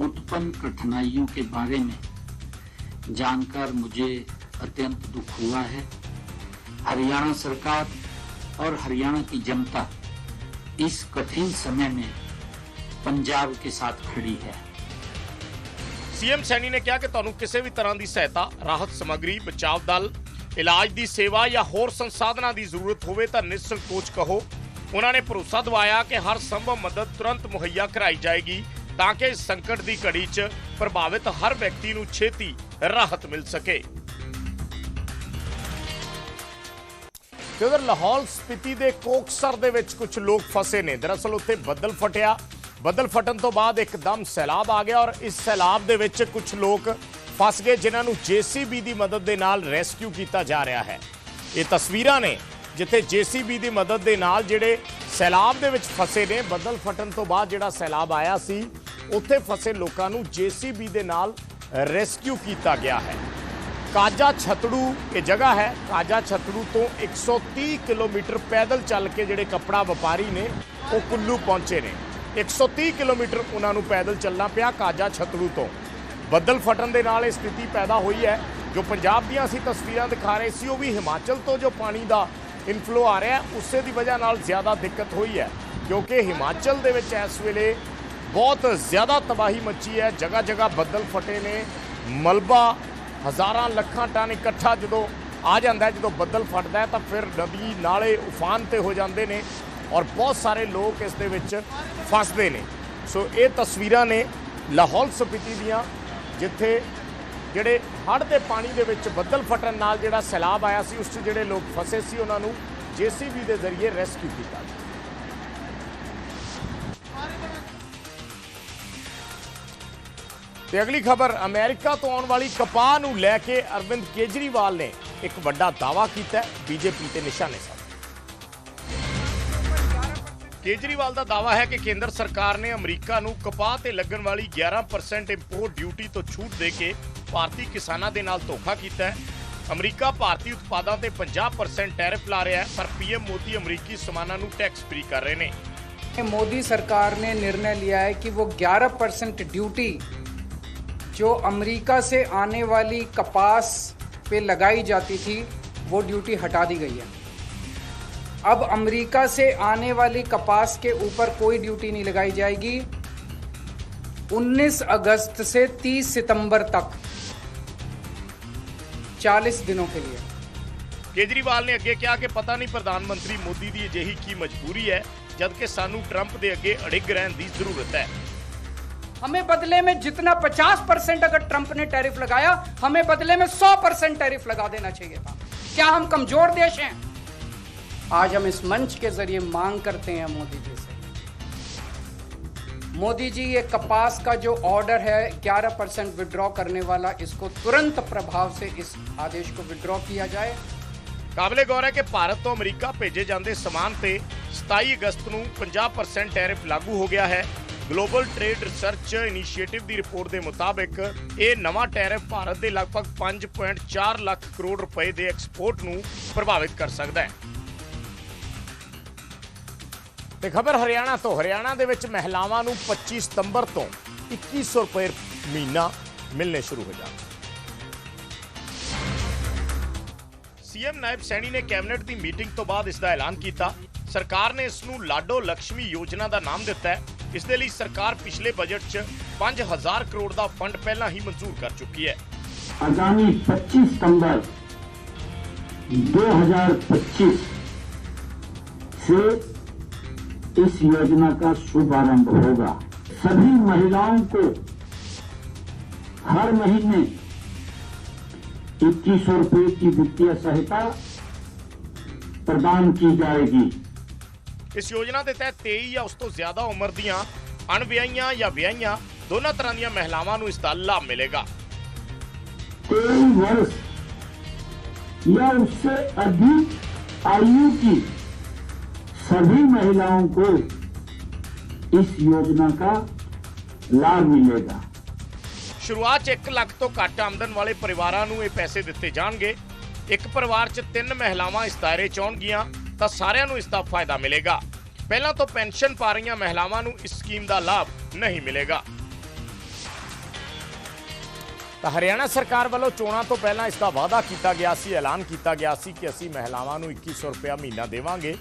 उत्पन्न कठिनाइयों के बारे में जानकर मुझे अत्यंत दुख हुआ है हरियाणा सरकार और हरियाणा की जनता इस कठिन समय में पंजाब के साथ खड़ी है ਸੀਐਮ ਸੈਣੀ ਨੇ ਕਿਹਾ ਕਿ ਤੁਹਾਨੂੰ ਕਿਸੇ ਵੀ ਤਰ੍ਹਾਂ ਦੀ ਸਹਾਇਤਾ ਰਾਹਤ ਸਮੱਗਰੀ ਬਚਾਅ ਦਲ ਇਲਾਜ ਦੀ ਸੇਵਾ ਜਾਂ ਹੋਰ ਸੰਸਾਧਨਾਂ ਦੀ ਜ਼ਰੂਰਤ ਹੋਵੇ ਤਾਂ ਨਿਸੰਕੋਚ ਕਹੋ ਉਹਨਾਂ ਨੇ ਭਰੋਸਾ ਦਿਵਾਇਆ ਕਿ ਹਰ ਸੰਭਵ ਮਦਦ ਤੁਰੰਤ ਮੁਹੱਈਆ ਕਰਾਈ ਜਾਏਗੀ ਤਾਂ ਕਿ ਇਸ ਸੰਕਟ ਦੀ ਘੜੀ 'ਚ ਪ੍ਰਭਾਵਿਤ ਹਰ ਵਿਅਕਤੀ ਨੂੰ ਛੇਤੀ ਰਾਹਤ ਮਿਲ ਸਕੇ ਤੇ ਉਧਰ ਲਾਹੌਲ ਸਪੀਤੀ ਦੇ ਕੋਕਸਰ ਦੇ ਵਿੱਚ ਕੁਝ ਲੋਕ ਫਸੇ ਨੇ? ਦਰਅਸਲ ਉੱਥੇ ਬੱਦਲ ਫਟਿਆ। ਬੱਦਲ ਫਟਣ ਤੋਂ ਬਾਅਦ ਇੱਕਦਮ ਸੈਲਾਬ ਆ ਗਿਆ ਔਰ ਇਸ ਸੈਲਾਬ ਦੇ ਵਿੱਚ ਕੁਝ ਲੋਕ ਫਸ ਗਏ, ਜਿਨ੍ਹਾਂ ਨੂੰ ਜੀਸੀਬੀ ਦੀ ਮਦਦ ਦੇ ਨਾਲ ਰੈਸਕਿਊ ਕੀਤਾ ਜਾ ਰਿਹਾ ਹੈ। ਇਹ ਤਸਵੀਰਾਂ ਨੇ ਜਿੱਥੇ ਜੀਸੀਬੀ ਦੀ ਮਦਦ ਦੇ ਨਾਲ ਜਿਹੜੇ ਸੈਲਾਬ ਦੇ ਵਿੱਚ ਫਸੇ ਨੇ, ਬੱਦਲ ਫਟਣ ਤੋਂ ਬਾਅਦ ਜਿਹੜਾ ਸੈਲਾਬ ਆਇਆ ਸੀ, ਉੱਥੇ ਫਸੇ ਲੋਕਾਂ ਨੂੰ ਜੀਸੀਬੀ ਦੇ ਨਾਲ ਰੈਸਕਿਊ ਕੀਤਾ ਗਿਆ ਹੈ। ਕਾਜਾ ਛਤੜੂ ਇਹ ਜਗ੍ਹਾ ਹੈ। ਕਾਜਾ ਛਤੜੂ ਤੋਂ 130 ਕਿਲੋਮੀਟਰ ਪੈਦਲ ਚੱਲ ਕੇ ਜਿਹੜੇ ਕੱਪੜਾ ਵਪਾਰੀ ਨੇ, ਉਹ ਕੁੱਲੂ ਪਹੁੰਚੇ ਨੇ। 130 ਕਿਲੋਮੀਟਰ ਉਹਨਾਂ ਨੂੰ ਪੈਦਲ ਚੱਲਣਾ ਪਿਆ ਕਾਜਾ ਛਤੜੂ ਤੋਂ। ਬੱਦਲ ਫਟਣ ਦੇ ਨਾਲ ਇਹ ਸਥਿਤੀ ਪੈਦਾ ਹੋਈ ਹੈ। ਜੋ ਪੰਜਾਬ ਦੀਆਂ ਅਸੀਂ ਤਸਵੀਰਾਂ ਦਿਖਾ ਰਹੇ ਸੀ, ਉਹ ਵੀ ਹਿਮਾਚਲ ਤੋਂ ਜੋ ਪਾਣੀ ਦਾ ਇਨਫਲੋ ਆ ਰਿਹਾ ਉਸੇ ਦੀ ਵਜ੍ਹਾ ਨਾਲ ਜ਼ਿਆਦਾ ਦਿੱਕਤ ਹੋਈ ਹੈ। ਕਿਉਂਕਿ ਹਿਮਾਚਲ ਦੇ ਵਿੱਚ ਇਸ ਵੇਲੇ ਬਹੁਤ ਜ਼ਿਆਦਾ ਤਬਾਹੀ ਮੱਚੀ ਹੈ। ਜਗ੍ਹਾ ਜਗ੍ਹਾ ਬੱਦਲ ਫਟੇ ਨੇ। ਮਲਬਾ ਹਜ਼ਾਰਾਂ ਲੱਖਾਂ ਟਨ ਇਕੱਠਾ ਜਦੋਂ ਆ ਜਾਂਦਾ ਜਦੋਂ ਬੱਦਲ ਫਟਦਾ ਤਾਂ ਫਿਰ ਨਦੀ ਨਾਲੇ ਉਫਾਨ ਤੇ ਹੋ ਜਾਂਦੇ ਨੇ ਔਰ ਬਹੁਤ ਸਾਰੇ ਲੋਕ ਇਸ ਦੇ ਵਿੱਚ ਫਸਦੇ ਨੇ। ਸੋ ਇਹ ਤਸਵੀਰਾਂ ਨੇ ਲਾਹੌਲ ਸਪੀਤੀ ਦੀਆਂ, ਜਿੱਥੇ ਜਿਹੜੇ ਹੜ੍ਹ ਦੇ ਪਾਣੀ ਦੇ ਵਿੱਚ ਬੱਦਲ ਫਟਣ ਨਾਲ ਜਿਹੜਾ ਸੈਲਾਬ ਆਇਆ ਸੀ, ਉਸ 'ਚ ਜਿਹੜੇ ਲੋਕ ਫਸੇ ਸੀ, ਉਹਨਾਂ ਨੂੰ ਜੀਸੀਬੀ ਦੇ ਜ਼ਰੀਏ ਰੈਸਕਿਊ ਕੀਤਾ ਗਿਆ। ਤੇ ਅਗਲੀ ਖਬਰ, ਅਮਰੀਕਾ ਤੋਂ ਆਉਣ ਵਾਲੀ ਕਪਾਹ ਨੂੰ ਲੈ ਕੇ ਅਰਵਿੰਦ ਕੇਜਰੀਵਾਲ ਨੇ ਇੱਕ ਵੱਡਾ ਦਾਵਾ ਕੀਤਾ, ਬੀਜੇਪੀ ਤੇ ਨਿਸ਼ਾਨੇ ਸਾਧ ਕੇਜਰੀਵਾਲ ਦਾ ਦਾਵਾ ਹੈ ਕਿ ਕੇਂਦਰ ਸਰਕਾਰ ਨੇ ਅਮਰੀਕਾ ਨੂੰ ਕਪਾਹ ਤੇ ਲੱਗਣ ਵਾਲੀ 11% ਇੰਪੋਰਟ ਡਿਊਟੀ ਤੋਂ ਛੂਟ ਦੇ ਕੇ ਭਾਰਤੀ ਕਿਸਾਨਾਂ ਦੇ ਨਾਲ ਧੋਖਾ ਕੀਤਾ ਹੈ। ਅਮਰੀਕਾ ਭਾਰਤੀ ਉਤਪਾਦਾਂ ਤੇ 50% ਟੈਰਿਫ ਲਾ ਰਿਹਾ ਹੈ, ਪਰ ਪੀਐਮ ਮੋਦੀ ਅਮਰੀਕੀ ਸਮਾਨਾਂ ਨੂੰ ਟੈਕਸ ਫ੍ਰੀ ਕਰ ਰਹੇ ਨੇ। ਮੋਦੀ ਸਰਕਾਰ ਨੇ ਨਿਰਣੈ ਲਿਆ ਹੈ ਕਿ ਉਹ 11% ਡਿਊਟੀ जो अमेरिका से आने वाली कपास पे लगाई जाती थी वो ड्यूटी हटा दी गई है अब अमेरिका से आने वाली कपास के ऊपर कोई ड्यूटी नहीं लगाई जाएगी 19 अगस्त से 30 सितंबर तक 40 दिनों के लिए ਕੇਜਰੀਵਾਲ ਨੇ ਅੱਗੇ ਕਿਹਾ ਕਿ ਪਤਾ ਨਹੀਂ ਪ੍ਰਧਾਨ ਮੰਤਰੀ ਮੋਦੀ ਦੀ ਅਜਿਹੀ ਕੀ ਮਜਬੂਰੀ ਹੈ ਜਦਕਿ ਸਾਨੂੰ ਟਰੰਪ ਦੇ ਅੱਗੇ ਅੜਿੱਗ ਰਹਿਣ ਦੀ ਜ਼ਰੂਰਤ ਹੈ हमें बदले में जितना 50 परसेंट अगर ट्रंप ने टैरिफ लगाया हमें बदले में 100 परसेंट टैरिफ लगा देना चाहिए था क्या हम कमजोर देश हैं आज हम इस मंच के जरिए मांग करते हैं मोदी जी से मोदी जी ये कपास का जो ऑर्डर है 11 परसेंट विड्रॉ करने वाला इसको तुरंत प्रभाव से इस आदेश को विड्रॉ किया जाए ਕਾਬਲੇ ਗੌਰ ਹੈ ਕਿ ਭਾਰਤ ਤੋਂ ਅਮਰੀਕਾ ਭੇਜੇ ਜਾਂਦੇ ਸਮਾਨ ਤੇ 27 ਅਗਸਤ ਨੂੰ 50% ਟੈਰਿਫ ਲਾਗੂ ਹੋ ਗਿਆ ਹੈ ਗਲੋਬਲ ਟ੍ਰੇਡ ਰਿਸਰਚ ਇਨੀਸ਼ੀਏਟਿਵ ਦੀ ਰਿਪੋਰਟ ਦੇ ਮੁਤਾਬਕ ਇਹ ਨਵਾਂ ਟੈਰਿਫ ਭਾਰਤ ਦੇ ਲਗਭਗ 5.4 ਲੱਖ ਕਰੋੜ ਰੁਪਏ ਦੇ ਐਕਸਪੋਰਟ ਨੂੰ ਪ੍ਰਭਾਵਿਤ ਕਰ ਸਕਦਾ ਹੈ। ਤੇ ਖਬਰ ਹਰਿਆਣਾ ਤੋਂ, ਹਰਿਆਣਾ ਦੇ ਵਿੱਚ ਮਹਿਲਾਵਾਂ ਨੂੰ 25 ਸਤੰਬਰ ਤੋਂ 2100 ਰੁਪਏ ਮਹੀਨਾ ਮਿਲਣੇ ਸ਼ੁਰੂ ਹੋ ਜਾਣਗੇ। ਸੀਐਮ ਨਾਇਬ ਸੈਣੀ ਨੇ ਕੈਬਨਿਟ ਦੀ ਮੀਟਿੰਗ ਤੋਂ ਬਾਅਦ ਇਸ ਦਾ ਐਲਾਨ ਕੀਤਾ। ਸਰਕਾਰ ਨੇ ਇਸ ਨੂੰ ਲਾਡੋ ਲక్ష్ਮੀ ਯੋਜਨਾ ਦਾ ਨਾਮ ਦਿੱਤਾ ਹੈ। ਇਸ ਦੇ ਲਈ ਸਰਕਾਰ ਪਿਛਲੇ ਬਜਟ 'ਚ 5000 ਕਰੋੜ ਦਾ ਫੰਡ ਪਹਿਲਾਂ ਹੀ ਮਨਜ਼ੂਰ ਕਰ ਚੁੱਕੀ ਹੈ। ਆਗਾਮੀ 25 ਸਤੰਬਰ 2025 से इस योजना का शुभारंभ होगा सभी महिलाओं को हर महीने इक्कीस सौ रुपये की वित्तीय सहायता प्रदान की ਇਸ ਯੋਜਨਾ ਦੇ ਤਹਿਤ 23 ਜਾਂ ਉਸ ਤੋਂ ਜ਼ਿਆਦਾ ਉਮਰ ਦੀਆਂ ਅਣਵਿਆਹੀਆਂ ਜਾਂ ਵਿਆਹੀਆਂ ਦੋਨਾਂ ਤਰ੍ਹਾਂ ਦੀਆਂ ਮਹਿਲਾਵਾਂ ਨੂੰ ਇਸ ਦਾ ਲਾਭ ਮਿਲੇਗਾ तेईस वर्ष या उससे अधिक आयु की सभी महिलाओं को इस योजना का लाभ मिलेगा ਸ਼ੁਰੂਆਤ 'ਚ 1 ਲੱਖ ਤੋਂ ਘੱਟ ਆਮਦਨ ਵਾਲੇ ਪਰਿਵਾਰਾਂ ਨੂੰ ਇਹ ਪੈਸੇ ਦਿੱਤੇ ਜਾਣਗੇ ਇੱਕ ਪਰਿਵਾਰ 'ਚ ਤਿੰਨ ਮਹਿਲਾਵਾਂ ਇਸ ਦਾਇਰੇ 'ਚ ਆਉਣਗੀਆਂ ਤਾਂ ਸਾਰਿਆਂ ਨੂੰ ਇਸ ਦਾ ਫਾਇਦਾ ਮਿਲੇਗਾ। ਪਹਿਲਾਂ ਤੋਂ ਪੈਨਸ਼ਨ ਪਾ ਰਹੀਆਂ ਮਹਿਲਾਵਾਂ ਨੂੰ ਇਸ ਸਕੀਮ ਦਾ ਲਾਭ ਨਹੀਂ ਮਿਲੇਗਾ। ਤਾਂ ਹਰਿਆਣਾ ਸਰਕਾਰ ਵੱਲੋਂ ਚੋਣਾਂ ਤੋਂ ਪਹਿਲਾਂ ਇਸ ਦਾ ਵਾਅਦਾ ਕੀਤਾ ਗਿਆ ਸੀ, ਐਲਾਨ ਕੀਤਾ ਗਿਆ ਸੀ ਕਿ ਅਸੀਂ ਮਹਿਲਾਵਾਂ ਨੂੰ 2100 ਰੁਪਇਆ ਮਹੀਨਾ ਦੇਵਾਂਗੇ।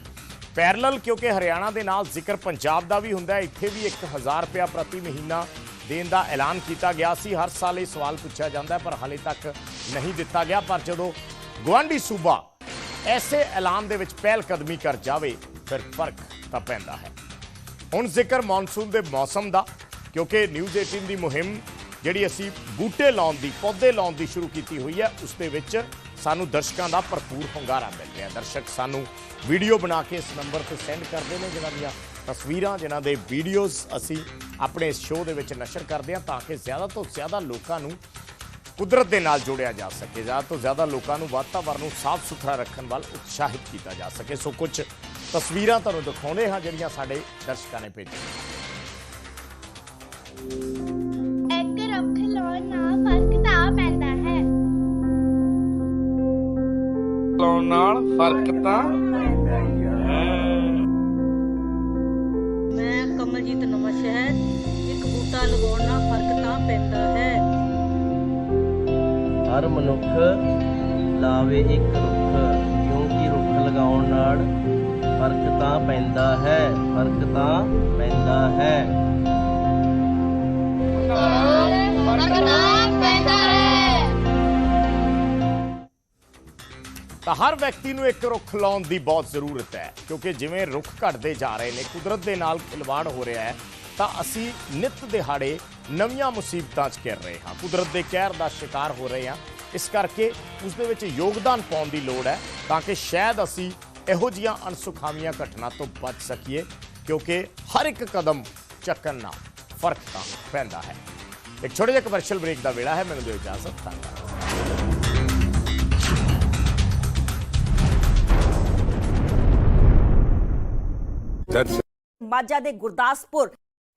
ਪੈਰਲਲ ਕਿਉਂਕਿ ਹਰਿਆਣਾ ਦੇ ਨਾਲ ਜ਼ਿਕਰ ਪੰਜਾਬ ਦਾ ਵੀ ਹੁੰਦਾ ਹੈ, ਇੱਥੇ ਵੀ 1000 ਰੁਪਇਆ ਪ੍ਰਤੀ ਮਹੀਨਾ ਦੇਣ ਦਾ ਐਲਾਨ ਕੀਤਾ ਗਿਆ ਸੀ। ਹਰ ਸਾਲ ਇਹ ਸਵਾਲ ਪੁੱਛਿਆ ਜਾਂਦਾ ਪਰ ਹਾਲੇ ਤੱਕ ਨਹੀਂ ਦਿੱਤਾ ਗਿਆ। ਪਰ ਜਦੋਂ ਗਵਾਂਢੀ ਸੂਬਾ ਐਸੇ ਐਲਾਨ ਦੇ ਵਿੱਚ ਪਹਿਲ ਕਦਮੀ ਕਰ ਜਾਵੇ, ਫਿਰ ਫ਼ਰਕ ਤਾਂ ਪੈਂਦਾ ਹੈ। ਹੁਣ ਜ਼ਿਕਰ ਮੌਨਸੂਨ ਦੇ ਮੌਸਮ ਦਾ, ਕਿਉਂਕਿ ਨਿਊਜ਼ 18 ਦੀ ਮੁਹਿੰਮ ਜਿਹੜੀ ਅਸੀਂ ਬੂਟੇ ਲਾਉਣ ਦੀ, ਪੌਦੇ ਲਾਉਣ ਦੀ ਸ਼ੁਰੂ ਕੀਤੀ ਹੋਈ ਹੈ, ਉਸ ਦੇ ਵਿੱਚ ਸਾਨੂੰ ਦਰਸ਼ਕਾਂ ਦਾ ਭਰਪੂਰ ਹੁੰਗਾਰਾ ਮਿਲ ਰਿਹਾ ਦਰਸ਼ਕ ਸਾਨੂੰ ਵੀਡੀਓ ਬਣਾ ਕੇ ਇਸ ਨੰਬਰ ਤੇ ਸੈਂਡ ਕਰਦੇ ਨੇ, ਜਿਨ੍ਹਾਂ ਦੀਆਂ ਤਸਵੀਰਾਂ, ਜਿਨ੍ਹਾਂ ਦੇ ਵੀਡੀਓਜ਼ ਅਸੀਂ ਆਪਣੇ ਇਸ ਸ਼ੋਅ ਦੇ ਵਿੱਚ ਨਸ਼ਰ ਕਰਦੇ ਹਾਂ, ਤਾਂ ਕਿ ਜ਼ਿਆਦਾ ਤੋਂ ਜ਼ਿਆਦਾ ਲੋਕਾਂ ਨੂੰ ਕੁਦਰਤ ਦੇ ਨਾਲ ਜੋੜਿਆ ਜਾ ਸਕੇ। ਜ਼ਿਆਦਾ ਤੋਂ ਜ਼ਿਆਦਾ ਲੋਕਾਂ ਨੂੰ ਵਾਤਾਵਰਣ ਨੂੰ ਸਾਫ਼ ਸੁਥਰਾ ਰੱਖਣ ਵੱਲ ਉਤਸ਼ਾਹਿਤ ਕੀਤਾ ਜਾ ਸਕੇ। ਸੋ ਕੁਝ ਤਸਵੀਰਾਂ ਤੁਹਾਨੂੰ ਦਿਖਾਉਂਦੇ ਹਾਂ ਜਿਹੜੀਆਂ ਸਾਡੇ ਦਰਸ਼ਕਾਂ ਨੇ ਭੇਜੀਆਂ। ਇੱਕ ਰੁੱਖ ਲਾਉਣ ਨਾਲ ਫ਼ਰਕ ਤਾਂ ਪੈਂਦਾ ਹੈ। ਲਾਉਣ ਨਾਲ ਫ਼ਰਕ ਤਾਂ ਮੈਂ ਕਮਲਜੀਤ ਇੱਕ ਬੂਟਾ ਲਗਾਉਣ ਨਾਲ ਫ਼ਰਕ ਤਾਂ ਪੈਂਦਾ ਹੈ। ਹਰ ਮਨੁੱਖ ਲਾਵੇ ਇੱਕ ਰੁੱਖ ਕਿਉਂਕਿ ਰੁੱਖ ਲਗਾਉਣ ਨਾਲ ਫ਼ਰਕ ਤਾਂ ਪੈਂਦਾ ਹੈ ਫ਼ਰਕ ਤਾਂ ਪੈਂਦਾ ਹੈ। ਫ਼ਰਕ ਤਾਂ ਪੈਂਦਾ ਹੈ। ਤਾਂ ਹਰ ਵਿਅਕਤੀ ਨੂੰ ਇੱਕ ਰੁੱਖ ਲਾਉਣ ਦੀ ਬਹੁਤ ਜ਼ਰੂਰਤ ਹੈ ਕਿਉਂਕਿ ਜਿਵੇਂ ਰੁੱਖ ਘਟਦੇ ਜਾ ਰਹੇ ਨੇ ਕੁਦਰਤ ਦੇ ਨਾਲ ਖਿਲਵਾੜ ਹੋ ਰਿਹਾ ਹੈ ਤਾਂ ਅਸੀਂ ਨਿਤ ਦਿਹਾੜੇ ਨਵੀਆਂ ਮੁਸੀਬਤਾਂ 'ਚ ਘਿਰ ਰਹੇ ਹਾਂ। ਕੁਦਰਤ ਦੇ ਕਹਿਰ ਦਾ ਸ਼ਿਕਾਰ ਹੋ ਰਹੇ ਹਾਂ। ਇਸ ਕਰਕੇ ਉਸ ਦੇ ਵਿੱਚ ਯੋਗਦਾਨ ਪਾਉਣ ਦੀ ਲੋੜ ਹੈ ਤਾਂ ਕਿ ਸ਼ਾਇਦ ਅਸੀਂ ਇਹੋ ਜੀਆਂ ਅਣਸੁਖਾਵੀਆਂ ਘਟਨਾ ਤੋਂ ਬਚ ਸਕੀਏ ਕਿਉਂਕਿ ਹਰ ਇੱਕ ਕਦਮ ਚੱਕਣ ਨਾਲ ਫ਼ਰਕ ਤਾਂ ਪੈਂਦਾ ਹੈ। ਇੱਕ ਛੋਟੇ ਜਿਹੇ ਕਮਰਸ਼ੀਅਲ ਬ੍ਰੇਕ ਦਾ ਵੇਲਾ ਹੈ। ਮੈਨੂੰ ਦਿਓ ਇਜਾਜ਼ਤ। ਧੰਨਵਾਦ। ਮਾਝਾ ਦੇ ਗੁਰਦਾਸਪੁਰ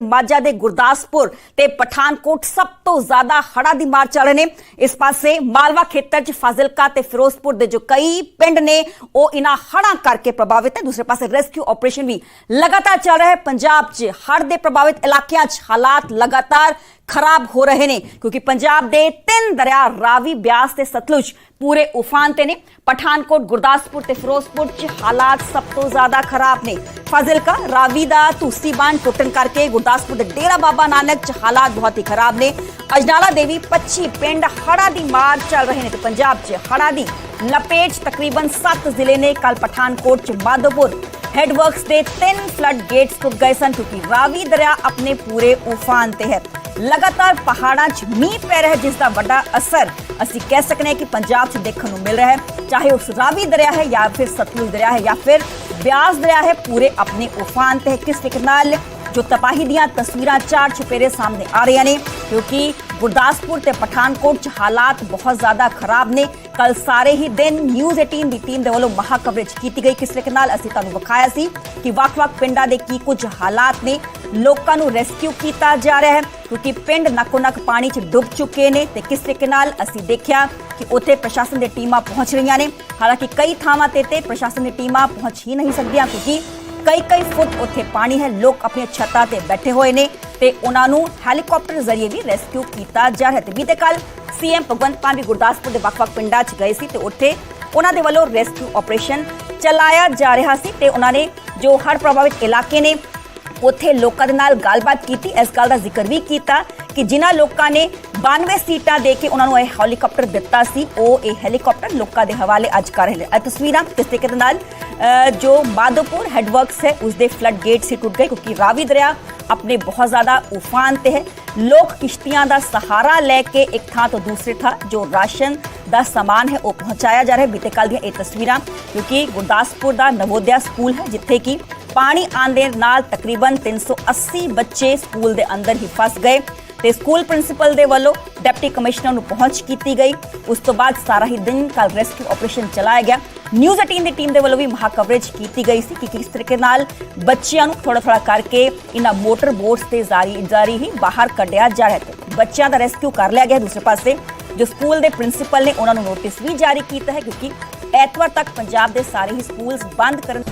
ਮਾਝਾ ਦੇ ਗੁਰਦਾਸਪੁਰ ਤੇ ਪਠਾਨਕੋਟ ਸਭ ਤੋਂ ਜ਼ਿਆਦਾ ਹੜ੍ਹਾਂ ਦੀ ਮਾਰ ਚੱਲ ਰਹੇ ਨੇ। ਇਸ ਪਾਸੇ ਮਾਲਵਾ ਖੇਤਰ 'ਚ ਫਾਜ਼ਿਲਕਾ ਤੇ ਫਿਰੋਜ਼ਪੁਰ ਦੇ ਜੋ ਕਈ ਪਿੰਡ ਨੇ, ਉਹ ਇਨ੍ਹਾਂ ਹੜ੍ਹਾਂ ਕਰਕੇ ਪ੍ਰਭਾਵਿਤ ਹੈ। ਦੂਸਰੇ ਪਾਸੇ ਰੈਸਕਿਊ ਆਪਰੇਸ਼ਨ ਵੀ ਲਗਾਤਾਰ ਚੱਲ ਰਿਹਾ ਹੈ। ਪੰਜਾਬ 'ਚ ਹੜ ਦੇ ਪ੍ਰਭਾਵਿਤ ਇਲਾਕਿਆਂ 'ਚ ਹਾਲਾਤ ਲਗਾਤਾਰ ਖਰਾਬ ਹੋ ਰਹੇ ਨੇ ਕਿਉਂਕਿ ਪੰਜਾਬ ਦੇ ਤਿੰਨ ਦਰਿਆ ਰਾਵੀ ਬਿਆਸ ਤੇ ਸਤਲੁਜ ਪੂਰੇ ਉਫਾਨ ਤੇ ਨੇ ਪਠਾਨਕੋਟ ਗੁਰਦਾਸਪੁਰ ਤੇ ਫਿਰੋਜ਼ਪੁਰ 'ਚ ਹਾਲਾਤ ਸਭ ਤੋਂ ਜ਼ਿਆਦਾ ਖਰਾਬ ਨੇ ਫਾਜ਼ਿਲਕਾ ਰਾਵੀ ਦਾ ਧੂਸੀ ਬਾਂਧ ਟੁੱਟਣ ਕਰਕੇ ਗੁਰਦਾਸਪੁਰ ਦੇ ਡੇਰਾ ਬਾਬਾ ਨਾਨਕ 'ਚ ਹਾਲਾਤ ਬਹੁਤ ਹੀ ਖਰਾਬ ਨੇ ਅਜਨਾਲਾ ਦੇਵੀ 25 ਪਿੰਡ ਹੜ੍ਹਾਂ ਦੀ ਮਾਰ ਚੱਲ ਰਹੇ ਨੇ ਤੇ ਪੰਜਾਬ 'ਚ ਹੜ੍ਹਾਂ ਦੀ ਲਪੇਟ 'ਚ ਤਕਰੀਬਨ 7 ਜ਼ਿਲ੍ਹੇ ਨੇ ਕੱਲ ਪਠਾਨਕੋਟ 'ਚ ਮਾਧੋਪੁਰ ਹੈਡਵਰਕਸ ਦੇ ਤਿੰਨ ਫਲੱਡ ਗੇਟਸ ਟੁੱਟ ਗਏ ਸਨ ਕਿਉਂਕਿ ਰਾਵੀ ਦਰਿਆ ਆਪਣੇ ਪੂਰੇ ਉਫਾਨ ਤੇ ਹੈ ਲਗਾਤਾਰ ਪਹਾੜਾਂ 'ਚ ਮੀਂਹ ਪੈ ਰਿਹਾ ਹੈ, ਜਿਸ ਦਾ ਵੱਡਾ ਅਸਰ ਅਸੀਂ ਕਹਿ ਸਕਦੇ ਹਾਂ ਕਿ ਪੰਜਾਬ 'ਚ ਦੇਖਣ ਨੂੰ ਮਿਲ ਰਿਹਾ ਹੈ ਚਾਹੇ ਉਸ ਰਾਵੀ ਦਰਿਆ ਹੈ ਜਾਂ ਫਿਰ ਸਤਲੁਜ ਦਰਿਆ ਹੈ ਜਾਂ ਫਿਰ ਬਿਆਸ ਦਰਿਆ ਹੈ, ਪੂਰੇ ਆਪਣੇ ਉਫਾਨ ਤੇ ਹੈ। ਕਿਸ ਤਰੀਕੇ ਨਾਲ ਜੋ ਤਬਾਹੀ ਦੀਆਂ ਤਸਵੀਰਾਂ ਚਾਰ ਚੁਪੇਰੇ ਸਾਹਮਣੇ ਆ ਰਹੀਆਂ ਨੇ ਕਿਉਂਕਿ ਗੁਰਦਾਸਪੁਰ ਤੇ ਪਠਾਨਕੋਟ 'ਚ ਹਾਲਾਤ ਬਹੁਤ ਜ਼ਿਆਦਾ ਖਰਾਬ ਨੇ। ਕੱਲ ਸਾਰੇ ਹੀ ਦਿਨ ਨਿਊਜ਼ 18 ਦੀ ਟੀਮ ਦੇ ਵੱਲੋਂ ਮਹਾ ਕਵਰੇਜ ਕੀਤੀ ਗਈ। ਕਿਸ ਤਰੀਕੇ ਨਾਲ ਅਸੀਂ ਤੁਹਾਨੂੰ ਵਿਖਾਇਆ ਸੀ ਕਿ ਵੱਖ-ਵੱਖ ਪਿੰਡਾਂ ਦੇ ਕੀ ਕੁਝ ਹਾਲਾਤ ਨੇ, ਲੋਕਾਂ ਨੂੰ ਰੈਸਕਿਊ ਕੀਤਾ ਜਾ ਰਿਹਾ ਹੈ, ਕਿਉਂਕਿ ਪਿੰਡ ਨੱਕੋ ਨੱਕ ਪਾਣੀ 'ਚ ਡੁੱਬ ਚੁੱਕੇ ਨੇ ਤੇ ਕਿਸ ਤਰੀਕੇ ਨਾਲ ਅਸੀਂ ਦੇਖਿਆ ਕਿ ਉੱਥੇ ਪ੍ਰਸ਼ਾਸਨ ਦੀਆਂ ਟੀਮਾਂ ਪਹੁੰਚ ਰਹੀਆਂ ਨੇ। ਹਾਲਾਂਕਿ ਕਈ ਥਾਵਾਂ ਤੇ ਤੇ ਪ੍ਰਸ਼ਾਸਨ ਦੀਆਂ ਟੀਮਾਂ ਪਹੁੰਚ ਹੀ ਨਹੀਂ ਸਕਦੀਆਂ, ਕਿਉਂਕਿ ਕਈ ਕਈ ਫੁੱਟ ਉੱਥੇ ਪਾਣੀ ਹੈ। ਲੋਕ ਆਪਣੀਆਂ ਛੱਤਾਂ ਤੇ ਬੈਠੇ ਹੋਏ ਨੇ ਤੇ ਉਹਨਾਂ ਨੂੰ ਹੈਲੀਕਾਪਟਰ ਜ਼ਰੀਏ ਵੀ ਰੈਸਕਿਊ ਕੀਤਾ ਜਾ ਰਿਹਾ ਤੇ ਬੀਤੇ ਕੱਲ ਸੀਐਮ ਭਗਵੰਤ ਮਾਨ ਵੀ ਗੁਰਦਾਸਪੁਰ ਦੇ ਵੱਖ-ਵੱਖ ਪਿੰਡਾਂ 'ਚ ਗਏ ਸੀ ਤੇ ਉੱਥੇ ਉਹਨਾਂ ਦੇ ਵੱਲੋਂ ਰੈਸਕਿਊ ਆਪਰੇਸ਼ਨ ਚਲਾਇਆ ਜਾ ਰਿਹਾ ਸੀ ਤੇ ਉਹਨਾਂ ਨੇ ਜੋ ਹੜ੍ਹ ਪ੍ਰਭਾਵਿਤ ਇਲਾਕੇ ਨੇ, ਉੱਥੇ ਲੋਕਾਂ ਦੇ ਨਾਲ ਗੱਲਬਾਤ ਕੀਤੀ। ਇਸ ਗੱਲ ਦਾ ਜ਼ਿਕਰ ਵੀ ਕੀਤਾ ਕਿ ਜਿਨ੍ਹਾਂ ਲੋਕਾਂ ਨੇ 92 ਸੀਟਾਂ ਦੇ ਕੇ ਉਹਨਾਂ ਨੂੰ ਇਹ ਹੈਲੀਕਾਪਟਰ ਦਿੱਤਾ ਸੀ ਉਹ ਇਹ ਹੈਲੀਕਾਪਟਰ ਲੋਕਾਂ ਦੇ ਹਵਾਲੇ ਅੱਜ ਕਰ ਰਹੇ ਨੇ ਇਹ ਤਸਵੀਰਾਂ ਕਿਸ ਤਰੀਕੇ ਦੇ ਨਾਲ ਅ, ਜੋ ਮਾਧੋਪੁਰ ਹੈਡਵਰਕਸ ਹੈ ਉਸ ਦੇ ਫਲੱਡ ਗੇਟ ਸੀ ਟੁੱਟ ਗਏ ਕਿਉਂਕਿ ਰਾਵੀ ਦਰਿਆ ਆਪਣੇ ਬਹੁਤ ਜ਼ਿਆਦਾ ਉਫਾਨ ਤੇ ਹੈ ਲੋਕ ਕਿਸ਼ਤੀਆਂ ਦਾ ਸਹਾਰਾ ਲੈ ਕੇ ਇੱਕ ਥਾਂ ਤੋਂ ਦੂਸਰੀ ਥਾਂ ਜੋ ਰਾਸ਼ਨ ਦਾ ਸਮਾਨ ਹੈ ਉਹ ਪਹੁੰਚਾਇਆ ਜਾ ਰਿਹਾ ਹੈ ਬੀਤੇ ਕੱਲ ਦੀਆਂ ਇਹ ਤਸਵੀਰਾਂ ਕਿਉਂਕਿ ਗੁਰਦਾਸਪੁਰ ਦਾ ਨਵੋਦਿਆ ਸਕੂਲ ਹੈ ਜਿੱਥੇ ਕਿ ਪਾਣੀ ਆਉਣ ਦੇ ਨਾਲ ਤਕਰੀਬਨ 380 ਬੱਚੇ ਸਕੂਲ ਦੇ ਅੰਦਰ ਹੀ ਫਸ ਗਏ ਤੇ ਸਕੂਲ ਪ੍ਰਿੰਸੀਪਲ ਦੇ ਵੱਲੋਂ ਡਿਪਟੀ ਕਮਿਸ਼ਨਰ ਨੂੰ ਪਹੁੰਚ ਕੀਤੀ ਗਈ ਉਸ ਤੋਂ ਬਾਅਦ ਸਾਰਾ ਹੀ ਦਿਨ ਕੱਲ ਰੈਸਕਿਊ ਆਪਰੇਸ਼ਨ ਚਲਾਇਆ ਗਿਆ ਨਿਊਜ਼ 18 ਦੀ ਟੀਮ ਦੇ ਵੱਲੋਂ ਵੀ ਮਹਾ ਕਵਰੇਜ ਕੀਤੀ ਗਈ ਸੀ ਕਿ ਕਿਸ ਤਰੀਕੇ ਨਾਲ ਬੱਚਿਆਂ ਨੂੰ ਥੋੜਾ ਥੋੜਾ ਕਰਕੇ ਇਹਨਾਂ ਮੋਟਰ ਬੋਟਸ ਤੇ ਜਾਰੀ ਜਾਰੀ ਹੀ ਬਾਹਰ ਕੱਢਿਆ ਜਾ ਰਿਹਾ ਹੈ ਬੱਚਿਆਂ ਦਾ ਰੈਸਕਿਊ ਕਰ ਲਿਆ ਗਿਆ ਦੂਸਰੇ ਪਾਸੇ ਜੋ ਸਕੂਲ ਦੇ ਪ੍ਰਿੰਸੀਪਲ ਨੇ ਉਹਨਾਂ ਨੂੰ ਨੋਟਿਸ ਵੀ ਜਾਰੀ ਕੀਤਾ ਹੈ ਕਿਉਂਕਿ ਐਤਵਾਰ ਤੱਕ ਪੰਜਾਬ ਦੇ ਸਾਰੇ ਹੀ ਸਕੂਲਸ ਬੰਦ ਕਰਨ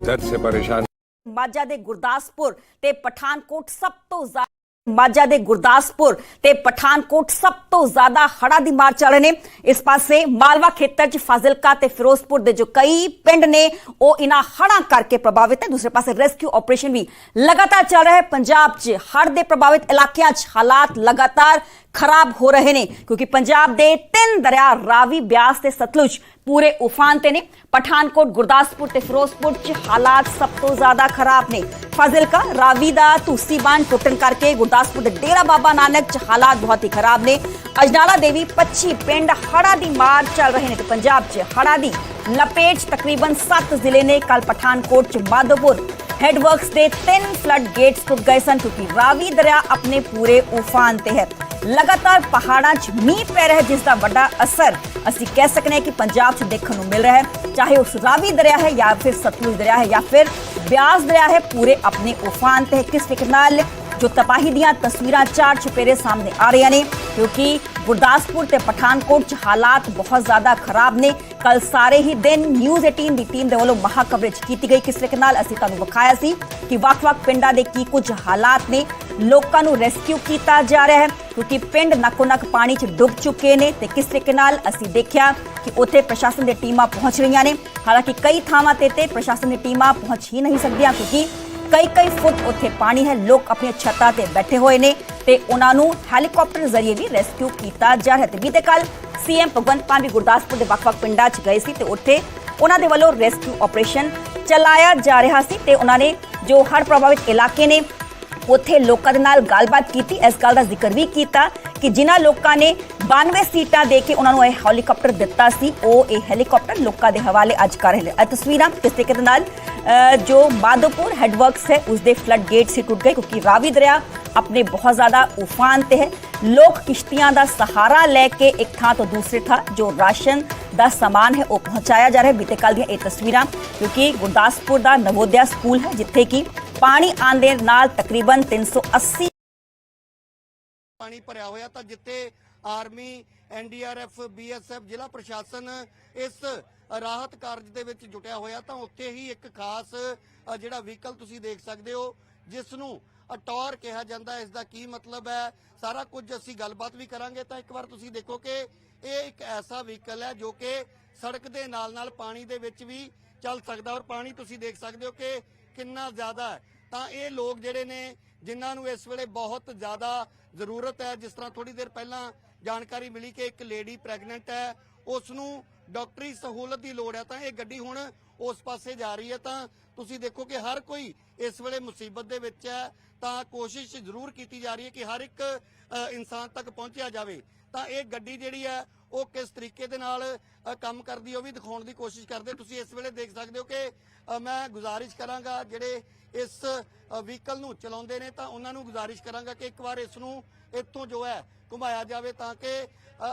दर्द से परेशान ਮਾਝਾ ਦੇ ਗੁਰਦਾਸਪੁਰ ਤੇ ਪਠਾਨਕੋਟ ਸਭ ਤੋਂ ਜ਼ਿਆਦਾ ਮਾਝਾ ਦੇ ਗੁਰਦਾਸਪੁਰ ਤੇ ਪਠਾਨਕੋਟ ਸਭ ਤੋਂ ਜ਼ਿਆਦਾ ਹੜ੍ਹਾਂ ਦੀ ਮਾਰ ਚੱਲ ਰਹੇ ਨੇ ਇਸ ਪਾਸੇ ਮਾਲਵਾ ਖੇਤਰ 'ਚ ਫਾਜ਼ਿਲਕਾ ਤੇ ਫਿਰੋਜ਼ਪੁਰ ਦੇ ਜੋ ਕਈ ਪਿੰਡ ਨੇ ਉਹ ਇਨ੍ਹਾਂ ਹੜ੍ਹਾਂ ਕਰਕੇ ਪ੍ਰਭਾਵਿਤ ਹੈ ਦੂਸਰੇ ਪਾਸੇ ਰੈਸਕਿਊ ਆਪਰੇਸ਼ਨ ਵੀ ਲਗਾਤਾਰ ਚੱਲ ਰਿਹਾ ਹੈ ਪੰਜਾਬ 'ਚ ਹੜ੍ਹ ਦੇ ਪ੍ਰਭਾਵਿਤ ਇਲਾਕਿਆਂ 'ਚ ਹਾਲਾਤ ਲਗਾਤਾਰ ਖਰਾਬ ਹੋ ਰਹੇ ਨੇ, ਕਿਉਂਕਿ ਪੰਜਾਬ ਦੇ ਤਿੰਨ ਦਰਿਆ ਰਾਵੀ, ਬਿਆਸ ਤੇ ਸਤਲੁਜ ਪੂਰੇ ਉਫਾਨ ਤੇ ਨੇ। ਪਠਾਨਕੋਟ, ਗੁਰਦਾਸਪੁਰ ਤੇ ਫਿਰੋਜ਼ਪੁਰ 'ਚ ਹਾਲਾਤ ਸਭ ਤੋਂ ਜ਼ਿਆਦਾ ਖਰਾਬ ਨੇ। ਫਾਜ਼ਿਲਕਾ, ਰਾਵੀ ਦਾ ਤੁਸੀਂ ਬਾਂਧ ਟੁੱਟਣ ਕਰਕੇ ਗੁਰਦਾਸਪੁਰ ਦੇ ਡੇਰਾ ਬਾਬਾ ਨਾਨਕ 'ਚ ਹਾਲਾਤ ਬਹੁਤ ਹੀ ਖਰਾਬ ਨੇ। ਅਜਨਾਲਾ ਦੇਵੀ 25 ਪਿੰਡ ਹੜਾ ਦੀ ਮਾਰ ਚੱਲ ਰਹੇ ਨੇ ਤੇ ਪੰਜਾਬ 'ਚ ਹੜਾ ਦੀ ਲਪੇਟ 'ਚ ਤਕਰੀਬਨ 7 ਜ਼ਿਲ੍ਹੇ ਨੇ ਕੱਲ ਪਠਾਨਕੋਟ 'ਚ ਮਾਧੋਪੁਰ। ਹੈਡਵਰਕਸ ਦੇ ਤਿੰਨ ਫਲੱਡ ਗੇਟਸ ਟੁੱਟ ਗਏ ਸਨ, ਕਿਉਂਕਿ ਰਾਵੀ ਦਰਿਆ ਆਪਣੇ ਪੂਰੇ ਉਫਾਨ ਤੇ ਹੈ। ਲਗਾਤਾਰ ਪਹਾੜਾਂ 'ਚ ਮੀਂਹ ਪੈ ਰਿਹਾ ਹੈ, ਜਿਸ ਦਾ ਵੱਡਾ ਅਸਰ ਅਸੀਂ ਕਹਿ ਸਕਦੇ ਹਾਂ ਕਿ ਪੰਜਾਬ 'ਚ ਦੇਖਣ ਨੂੰ ਮਿਲ ਰਿਹਾ ਹੈ ਚਾਹੇ ਉਸ ਰਾਵੀ ਦਰਿਆ ਹੈ ਜਾਂ ਫਿਰ ਸਤਲੁਜ ਦਰਿਆ ਹੈ ਜਾਂ ਫਿਰ ਬਿਆਸ ਦਰਿਆ ਹੈ, ਪੂਰੇ ਆਪਣੇ ਉਫਾਨ ਤੇ ਹੈ। ਕਿਸ ਤਰੀਕੇ ਨਾਲ ਜੋ ਤਬਾਹੀ ਦੀਆਂ ਤਸਵੀਰਾਂ ਚਾਰ ਚੁਪੇਰੇ ਸਾਹਮਣੇ ਆ ਰਹੀਆਂ ਨੇ, ਕਿਉਂਕਿ ਗੁਰਦਾਸਪੁਰ ਤੇ ਪਠਾਨਕੋਟ 'ਚ ਹਾਲਾਤ ਬਹੁਤ ਜ਼ਿਆਦਾ ਖਰਾਬ ਨੇ। ਕੱਲ ਸਾਰੇ ਹੀ ਦਿਨ ਨਿਊਜ਼ 18 ਦੀ ਟੀਮ ਦੇ ਵੱਲੋਂ ਮਹਾ ਕਵਰੇਜ ਕੀਤੀ ਗਈ। ਕਿਸ ਤਰੀਕੇ ਨਾਲ ਅਸੀਂ ਤੁਹਾਨੂੰ ਵਿਖਾਇਆ ਸੀ ਕਿ ਵੱਖ-ਵੱਖ ਪਿੰਡਾਂ ਦੇ ਕੀ ਕੁਝ ਹਾਲਾਤ ਨੇ, ਲੋਕਾਂ ਨੂੰ ਰੈਸਕਿਊ ਕੀਤਾ ਜਾ ਰਿਹਾ ਹੈ, ਕਿਉਂਕਿ ਪਿੰਡ ਨੱਕੋ ਨੱਕ ਪਾਣੀ 'ਚ ਡੁੱਬ ਚੁੱਕੇ ਨੇ ਤੇ ਕਿਸ ਤਰੀਕੇ ਨਾਲ ਅਸੀਂ ਦੇਖਿਆ ਕਿ ਉੱਥੇ ਪ੍ਰਸ਼ਾਸਨ ਦੀਆਂ ਟੀਮਾਂ ਪਹੁੰਚ ਰਹੀਆਂ ਨੇ। ਹਾਲਾਂਕਿ ਕਈ ਥਾਵਾਂ ਤੇ ਤੇ ਪ੍ਰਸ਼ਾਸਨ ਦੀਆਂ ਟੀਮਾਂ ਪਹੁੰਚ ਹੀ ਨਹੀਂ ਸਕਦੀਆਂ, ਕਿਉਂਕਿ ਕਈ ਕਈ ਫੁੱਟ ਉੱਥੇ ਪਾਣੀ ਹੈ। ਲੋਕ ਆਪਣੀਆਂ ਛੱਤਾਂ ਤੇ ਬੈਠੇ ਹੋਏ ਨੇ ਤੇ ਉਹਨਾਂ ਨੂੰ ਹੈਲੀਕਾਪਟਰ ਜ਼ਰੀਏ ਵੀ ਰੈਸਕਿਊ ਕੀਤਾ ਜਾ ਰਿਹਾ ਤੇ ਬੀਤੇ ਕੱਲ ਸੀਐਮ ਭਗਵੰਤ ਮਾਨ ਵੀ ਗੁਰਦਾਸਪੁਰ ਦੇ ਵੱਖ-ਵੱਖ ਪਿੰਡਾਂ 'ਚ ਗਏ ਸੀ ਤੇ ਉੱਥੇ ਉਹਨਾਂ ਦੇ ਵੱਲੋਂ ਰੈਸਕਿਊ ਆਪਰੇਸ਼ਨ ਚਲਾਇਆ ਜਾ ਰਿਹਾ ਸੀ ਤੇ ਉਹਨਾਂ ਨੇ ਜੋ ਹੜ ਪ੍ਰਭਾਵਿਤ ਇਲਾਕੇ ਨੇ ਉੱਥੇ ਲੋਕਾਂ ਦੇ ਨਾਲ ਗੱਲਬਾਤ ਕੀਤੀ, ਇਸ ਗੱਲ ਦਾ ਜ਼ਿਕਰ ਵੀ ਕੀਤਾ ਕਿ ਜਿਨ੍ਹਾਂ ਲੋਕਾਂ ਨੇ 92 ਸੀਟਾਂ ਦੇ ਕੇ ਉਹਨਾਂ ਨੂੰ ਇਹ ਹੈਲੀਕਾਪਟਰ ਦਿੱਤਾ ਸੀ, ਉਹ ਇਹ ਹੈਲੀਕਾਪਟਰ ਲੋਕਾਂ ਦੇ ਹਵਾਲੇ ਅੱਜ ਕਰ ਰਹੇ ਨੇ। ਇਹ ਤਸਵੀਰਾਂ ਕਿਸ ਤਰੀਕੇ ਦੇ ਨਾਲ ਜੋ ਮਾਧੋਪੁਰ ਹੈਡਵਰਕਸ ਹੈ ਉਸ ਦੇ ਫਲੱਡ ਗੇਟ ਸੀ ਟੁੱਟ ਗਏ ਕਿਉਂਕਿ ਰਾਵੀ ਦਰਿਆ ਆਪਣੇ ਬਹੁਤ ਜ਼ਿਆਦਾ ਉਫਾਨ ਤੇ ਹੈ। ਲੋਕ ਕਿਸ਼ਤੀਆਂ ਦਾ ਸਹਾਰਾ ਲੈ ਕੇ ਇੱਕ ਥਾਂ ਤੋਂ ਦੂਸਰੇ ਥਾਂ ਜੋ ਰਾਸ਼ਨ ਦਾ ਸਮਾਨ ਹੈ, ਉਹ ਪਹੁੰਚਾਇਆ ਜਾ ਰਿਹਾ ਹੈ। ਬੀਤੇ ਕੱਲ ਦੀਆਂ ਇਹ ਤਸਵੀਰਾਂ, ਕਿਉਂਕਿ ਗੁਰਦਾਸਪੁਰ ਦਾ ਨਵੋਦਿਆ ਸਕੂਲ ਹੈ, ਜਿੱਥੇ ਕਿ ਪਾਣੀ ਆਉਣ ਦੇ ਨਾਲ ਤਕਰੀਬਨ 380 ਪਾਣੀ ਭਰਿਆ ਹੋਇਆ ਤਾਂ ਜਿੱਥੇ ਆਰਮੀ ਐਨਡੀਆਰਐਫ ਬੀਐਸਐਫ ਜ਼ਿਲ੍ਹਾ ਪ੍ਰਸ਼ਾਸਨ ਇਸ ਰਾਹਤ ਕਾਰਜ ਦੇ ਵਿੱਚ ਜੁਟਿਆ ਹੋਇਆ ਤਾਂ ਉੱਥੇ ਹੀ ਇੱਕ ਖਾਸ ਜਿਹੜਾ ਵਹੀਕਲ ਤੁਸੀਂ ਦੇਖ ਸਕਦੇ ਹੋ ਜਿਸ ਨੂੰ ਅਟੌਰ ਕਿਹਾ ਜਾਂਦਾ ਹੈ। ਇਸ ਦਾ ਕੀ ਮਤਲਬ ਹੈ? ਸਾਰਾ ਕੁਝ ਅਸੀਂ ਗੱਲਬਾਤ ਵੀ ਕਰਾਂਗੇ। ਤਾਂ ਇੱਕ ਵਾਰ ਤੁਸੀਂ ਦੇਖੋ ਕਿ ਇਹ ਇੱਕ ਐਸਾ ਵਹੀਕਲ ਹੈ ਜੋ ਕਿ ਸੜਕ ਦੇ ਨਾਲ ਨਾਲ ਪਾਣੀ ਦੇ ਵਿੱਚ ਵੀ ਚੱਲ ਸਕਦਾ ਔਰ ਪਾਣੀ ਤੁਸੀਂ ਦੇਖ ਸਕਦੇ ਹੋ ਕਿ ਕਿੰਨਾ ਜ਼ਿਆਦਾ ਹੈ। ਤਾਂ ਇਹ ਲੋਕ ਜਿਹੜੇ ਨੇ, ਜਿਨ੍ਹਾਂ ਨੂੰ ਇਸ ਵੇਲੇ ਬਹੁਤ ਜ਼ਿਆਦਾ ਜ਼ਰੂਰਤ ਹੈ, ਜਿਸ ਤਰ੍ਹਾਂ ਥੋੜੀ ਦੇਰ ਪਹਿਲਾਂ ਜਾਣਕਾਰੀ ਮਿਲੀ ਕਿ ਇੱਕ ਲੇਡੀ ਪ੍ਰੈਗਨੈਂਟ ਹੈ ਉਸ ਨੂੰ ਡਾਕਟਰੀ ਸਹੂਲਤ ਦੀ ਲੋੜ ਹੈ। ਤਾਂ ਇਹ ਗੱਡੀ ਹੁਣ ਉਸ ਪਾਸੇ ਜਾ ਰਹੀ ਹੈ। ਤਾਂ ਤੁਸੀਂ ਦੇਖੋ ਕਿ ਹਰ ਕੋਈ ਇਸ ਵੇਲੇ ਮੁਸੀਬਤ ਦੇ ਵਿੱਚ ਹੈ। ਤਾਂ ਕੋਸ਼ਿਸ਼ ਜ਼ਰੂਰ ਕੀਤੀ ਜਾ ਰਹੀ ਹੈ ਕਿ ਹਰ ਇੱਕ ਇਨਸਾਨ ਤੱਕ ਪਹੁੰਚਿਆ ਜਾਵੇ। ਤਾਂ ਇਹ ਗੱਡੀ ਜਿਹੜੀ ਹੈ ਉਹ ਕਿਸ ਤਰੀਕੇ ਦੇ ਨਾਲ ਕੰਮ ਕਰਦੀ ਉਹ ਵੀ ਦਿਖਾਉਣ ਦੀ ਕੋਸ਼ਿਸ਼ ਕਰਦੇ। ਤੁਸੀਂ ਇਸ ਵੇਲੇ ਦੇਖ ਸਕਦੇ ਹੋ ਕਿ ਮੈਂ ਗੁਜ਼ਾਰਿਸ਼ ਕਰਾਂਗਾ, ਜਿਹੜੇ ਇਸ ਵਹੀਕਲ ਨੂੰ ਚਲਾਉਂਦੇ ਨੇ, ਤਾਂ ਉਹਨਾਂ ਨੂੰ ਗੁਜ਼ਾਰਿਸ਼ ਕਰਾਂਗਾ ਕਿ ਇੱਕ ਵਾਰ ਇਸ ਨੂੰ ਇੱਥੋਂ ਜੋ ਹੈ ਘੁਮਾਇਆ ਜਾਵੇ, ਤਾਂ ਕਿ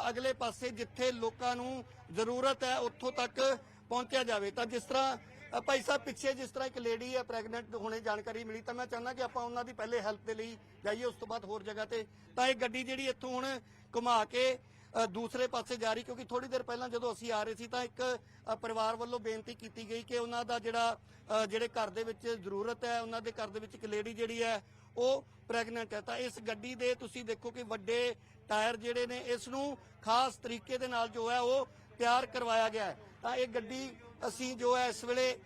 ਅਗਲੇ ਪਾਸੇ ਜਿੱਥੇ ਲੋਕਾਂ ਨੂੰ ਜ਼ਰੂਰਤ ਹੈ, ਉੱਥੋਂ ਤੱਕ ਪਹੁੰਚਿਆ ਜਾਵੇ। ਤਾਂ ਜਿਸ ਤਰ੍ਹਾਂ ਭਾਈ ਸਾਹਿਬ, ਪਿੱਛੇ ਜਿਸ ਤਰ੍ਹਾਂ ਇੱਕ ਲੇਡੀ ਹੈ, ਪ੍ਰੈਗਨੈਂਟ ਹੋਣੇ ਜਾਣਕਾਰੀ ਮਿਲੀ, ਤਾਂ ਮੈਂ ਚਾਹੁੰਦਾ ਕਿ ਆਪਾਂ ਉਹਨਾਂ ਦੀ ਪਹਿਲੇ ਹੈਲਪ ਦੇ ਲਈ ਜਾਈਏ, ਉਸ ਤੋਂ ਬਾਅਦ ਹੋਰ ਜਗ੍ਹਾ ਤੇ। ਤਾਂ ਇਹ ਗੱਡੀ ਜਿਹੜੀ ਇੱਥੋਂ ਹੁਣ ਘੁਮਾ ਕੇ ਦੂਸਰੇ ਪਾਸੇ ਜਾ ਰਹੀ ਕਿਉਂਕਿ ਥੋੜੀ ਦੇਰ ਪਹਿਲਾਂ ਜਦੋਂ ਅਸੀਂ ਆ ਰਹੇ ਸੀ ਤਾਂ ਇੱਕ ਪਰਿਵਾਰ ਵੱਲੋਂ ਬੇਨਤੀ ਕੀਤੀ ਗਈ ਕਿ ਉਹਨਾਂ ਦਾ ਜਿਹੜਾ ਜਿਹੜੇ ਘਰ ਦੇ ਵਿੱਚ ਜ਼ਰੂਰਤ ਹੈ, ਉਹਨਾਂ ਦੇ ਘਰ ਦੇ ਵਿੱਚ ਇੱਕ ਲੇਡੀ ਜਿਹੜੀ ਹੈ, ਉਹ ਪ੍ਰੈਗਨੈਂਟ ਹੈ। ਤਾਂ ਇਸ ਗੱਡੀ ਦੇ ਤੁਸੀਂ ਦੇਖੋ ਕਿ ਵੱਡੇ ਟਾਇਰ ਜਿਹੜੇ ਨੇ, ਇਸ ਨੂੰ ਖਾਸ ਤਰੀਕੇ ਦੇ ਨਾਲ ਜੋ ਹੈ ਉਹ ਤਿਆਰ ਕਰਵਾਇਆ ਗਿਆ ਹੈ। ਤਾਂ ਇਹ ਗੱਡੀ ਅਸੀਂ ਜੋ ਹੈ ਇਸ ਵੇਲੇ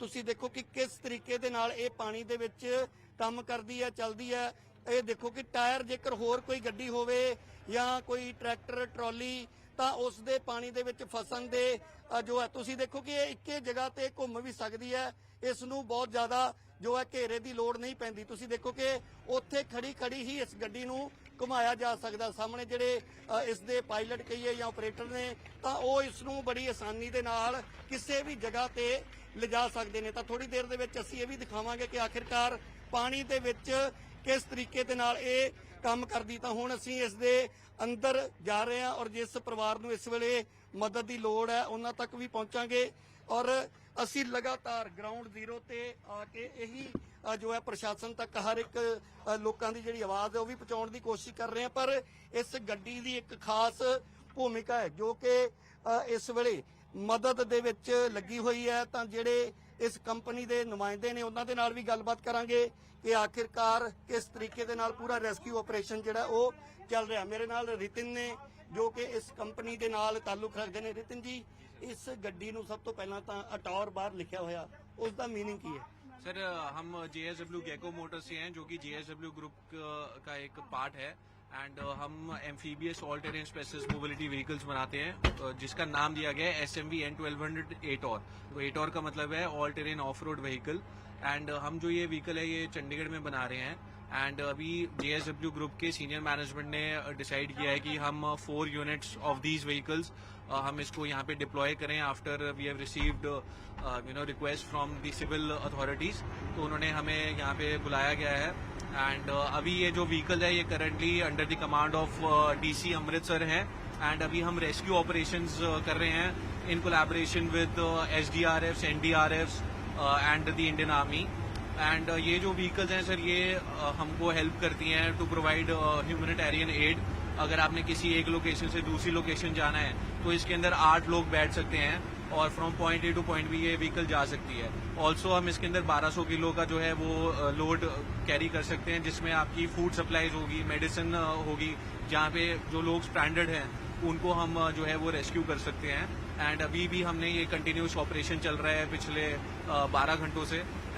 ਤੁਸੀਂ ਦੇਖੋ ਕਿ ਕਿਸ ਤਰੀਕੇ ਦੇ ਨਾਲ ਇਹ ਪਾਣੀ ਦੇ ਵਿੱਚ ਕੰਮ ਕਰਦੀ ਹੈ, ਚੱਲਦੀ ਹੈ ਇਹ ਦੇਖੋ ਕਿ ਟਾਇਰ ਜੇਕਰ ਹੋਰ ਕੋਈ ਗੱਡੀ ਹੋਵੇ ਜਾਂ ਕੋਈ ਟਰੈਕਟਰ ਟਰਾਲੀ ਤਾਂ ਉਸ ਦੇ ਪਾਣੀ ਦੇ ਵਿੱਚ ਫਸਣ ਦੇ ਜੋ ਹੈ ਤੁਸੀਂ ਦੇਖੋ ਕਿ ਇਹ ਇੱਕੇ ਜਗ੍ਹਾ ਤੇ ਘੁੰਮ ਵੀ ਸਕਦੀ ਹੈ। ਇਸ ਨੂੰ ਬਹੁਤ ਜ਼ਿਆਦਾ ਜੋ ਹੈ ਘੇਰੇ ਦੀ ਲੋੜ ਨਹੀਂ ਪੈਂਦੀ। ਤੁਸੀਂ ਦੇਖੋ ਕਿ ਉੱਥੇ ਖੜੀ ਖੜੀ ਹੀ ਇਸ ਗੱਡੀ ਨੂੰ ਘੁਮਾਇਆ ਜਾ ਸਕਦਾ। ਸਾਹਮਣੇ ਜਿਹੜੇ ਅ, ਇਸ ਦੇ ਪਾਇਲਟ ਕਹੀਏ ਜਾਂ ਆਪਰੇਟਰ ਨੇ ਤਾਂ ਉਹ ਇਸ ਨੂੰ ਬੜੀ ਆਸਾਨੀ ਦੇ ਨਾਲ ਕਿਸੇ ਵੀ ਜਗ੍ਹਾ ਤੇ ਲਿਜਾ ਸਕਦੇ ਨੇ। ਤਾਂ ਥੋੜੀ ਦੇਰ ਦੇ ਵਿੱਚ ਅਸੀਂ ਇਹ ਵੀ ਦਿਖਾਵਾਂਗੇ ਕਿ ਆਖਿਰਕਾਰ ਪਾਣੀ ਦੇ ਵਿੱਚ ਕਿਸ ਤਰੀਕੇ ਦੇ ਨਾਲ ਇਹ ਕੰਮ ਕਰਦੀ ਤਾਂ ਹੁਣ ਅਸੀਂ ਇਸ ਦੇ ਅੰਦਰ ਜਾ ਰਹੇ ਹਾਂ ਔਰ ਜਿਸ ਪਰਿਵਾਰ ਨੂੰ ਇਸ ਵੇਲੇ ਮਦਦ ਦੀ ਲੋੜ ਹੈ, ਉਹਨਾਂ ਤੱਕ ਵੀ ਪਹੁੰਚਾਂਗੇ ਔਰ ਅਸੀਂ ਲਗਾਤਾਰ ਗਰਾਊਂਡ ਜ਼ੀਰੋ ਤੇ ਆ ਕੇ ਇਹੀ ਜੋ ਹੈ ਪ੍ਰਸ਼ਾਸਨ ਤੱਕ ਹਰ ਇੱਕ ਲੋਕਾਂ ਦੀ ਜਿਹੜੀ ਆਵਾਜ਼ ਹੈ ਉਹ ਵੀ ਪਹੁੰਚਾਉਣ ਦੀ ਕੋਸ਼ਿਸ਼ ਕਰ ਰਹੇ ਹਾਂ, ਪਰ ਇਸ ਗੱਡੀ ਦੀ ਇੱਕ ਖਾਸ ਭੂਮਿਕਾ ਹੈ ਜੋ ਕਿ ਇਸ ਵੇਲੇ ਮਦਦ ਦੇ ਵਿੱਚ ਲੱਗੀ ਹੋਈ ਹੈ ਤਾਂ ਜਿਹੜੇ ਇਸ ਕੰਪਨੀ ਦੇ ਨੁਮਾਇੰਦੇ ਨੇ ਉਹਨਾਂ ਦੇ ਨਾਲ ਵੀ ਗੱਲਬਾਤ ਕਰਾਂਗੇ ਕਿ ਆਖਿਰਕਾਰ ਕਿਸ ਤਰੀਕੇ ਦੇ ਨਾਲ ਪੂਰਾ ਰੈਸਕਿਊ ਆਪਰੇਸ਼ਨ ਜਿਹੜਾ ਉਹ ਚੱਲ ਰਿਹਾ ਮੇਰੇ ਨਾਲ ਰਿਤਿਨ ਨੇ ਜੋ ਕਿ ਇਸ ਕੰਪਨੀ ਦੇ ਨਾਲ ਤਾਲੁਕ ਰੱਖਦੇ ਨੇ ਰਿਤਿਨ ਜੀ ਇਸ ਗੱਡੀ ਨੂੰ ਸਭ ਤੋਂ ਪਹਿਲਾਂ ਤਾਂ ਅਟੌਰ ਬਾਹਰ ਲਿਖਿਆ ਹੋਇਆ ਉਸ ਦਾ मीनिंग ਕੀ ਹੈ सर हम J S W Gecko motor से हैं जो कि जे एस डब्ल्यू ग्रुप क- का एक पार्ट है and हम M C B S all terrain species mobility vehicles बनाते हैं जिसका नाम दिया गया है S M V N twelve hundred eight और तो एट और का मतलब है all terrain off road vehicle and हम जो ये व्हीकल है, ये चंडीगढ़ में बना रहे हैं. एंड अभी जे एस डब्ल्यू ग्रुप के सीनियर मैनेजमेंट ने डिसाइड किया है कि हम four units of these vehicles हम इसको यहाँ पे डिप्लॉय करें after we have received you know request from the civil authorities तो उन्होंने हमें यहाँ पे बुलाया गया है। एंड uh, अभी ये जो व्हीकल है ये currently under the command of DC Amritsar है। एंड अभी हम रेस्क्यू ऑपरेशंस कर रहे हैं in collaboration with S D R F N D R F and the Indian army and ये जो व्हीकल्स हैं सर ये uh, हमको हेल्प करती हैं टू प्रोवाइड ह्यूमनिटेरियन एड अगर आपने किसी एक लोकेशन से दूसरी लोकेशन जाना है तो इसके अंदर आठ लोग बैठ सकते हैं और from point A to point B ये व्हीकल जा सकती है. ऑल्सो हम इसके अंदर 1200 किलो का जो है वो लोड कैरी कर सकते हैं जिसमें आपकी फ़ूड सप्लाईज होगी मेडिसिन होगी जहाँ पे जो लोग स्टैंडर्ड हैं उनको हम जो है वो रेस्क्यू कर सकते हैं. एंड अभी भी हमने ये कंटिन्यूस ऑपरेशन चल रहा है पिछले बारह घंटों से.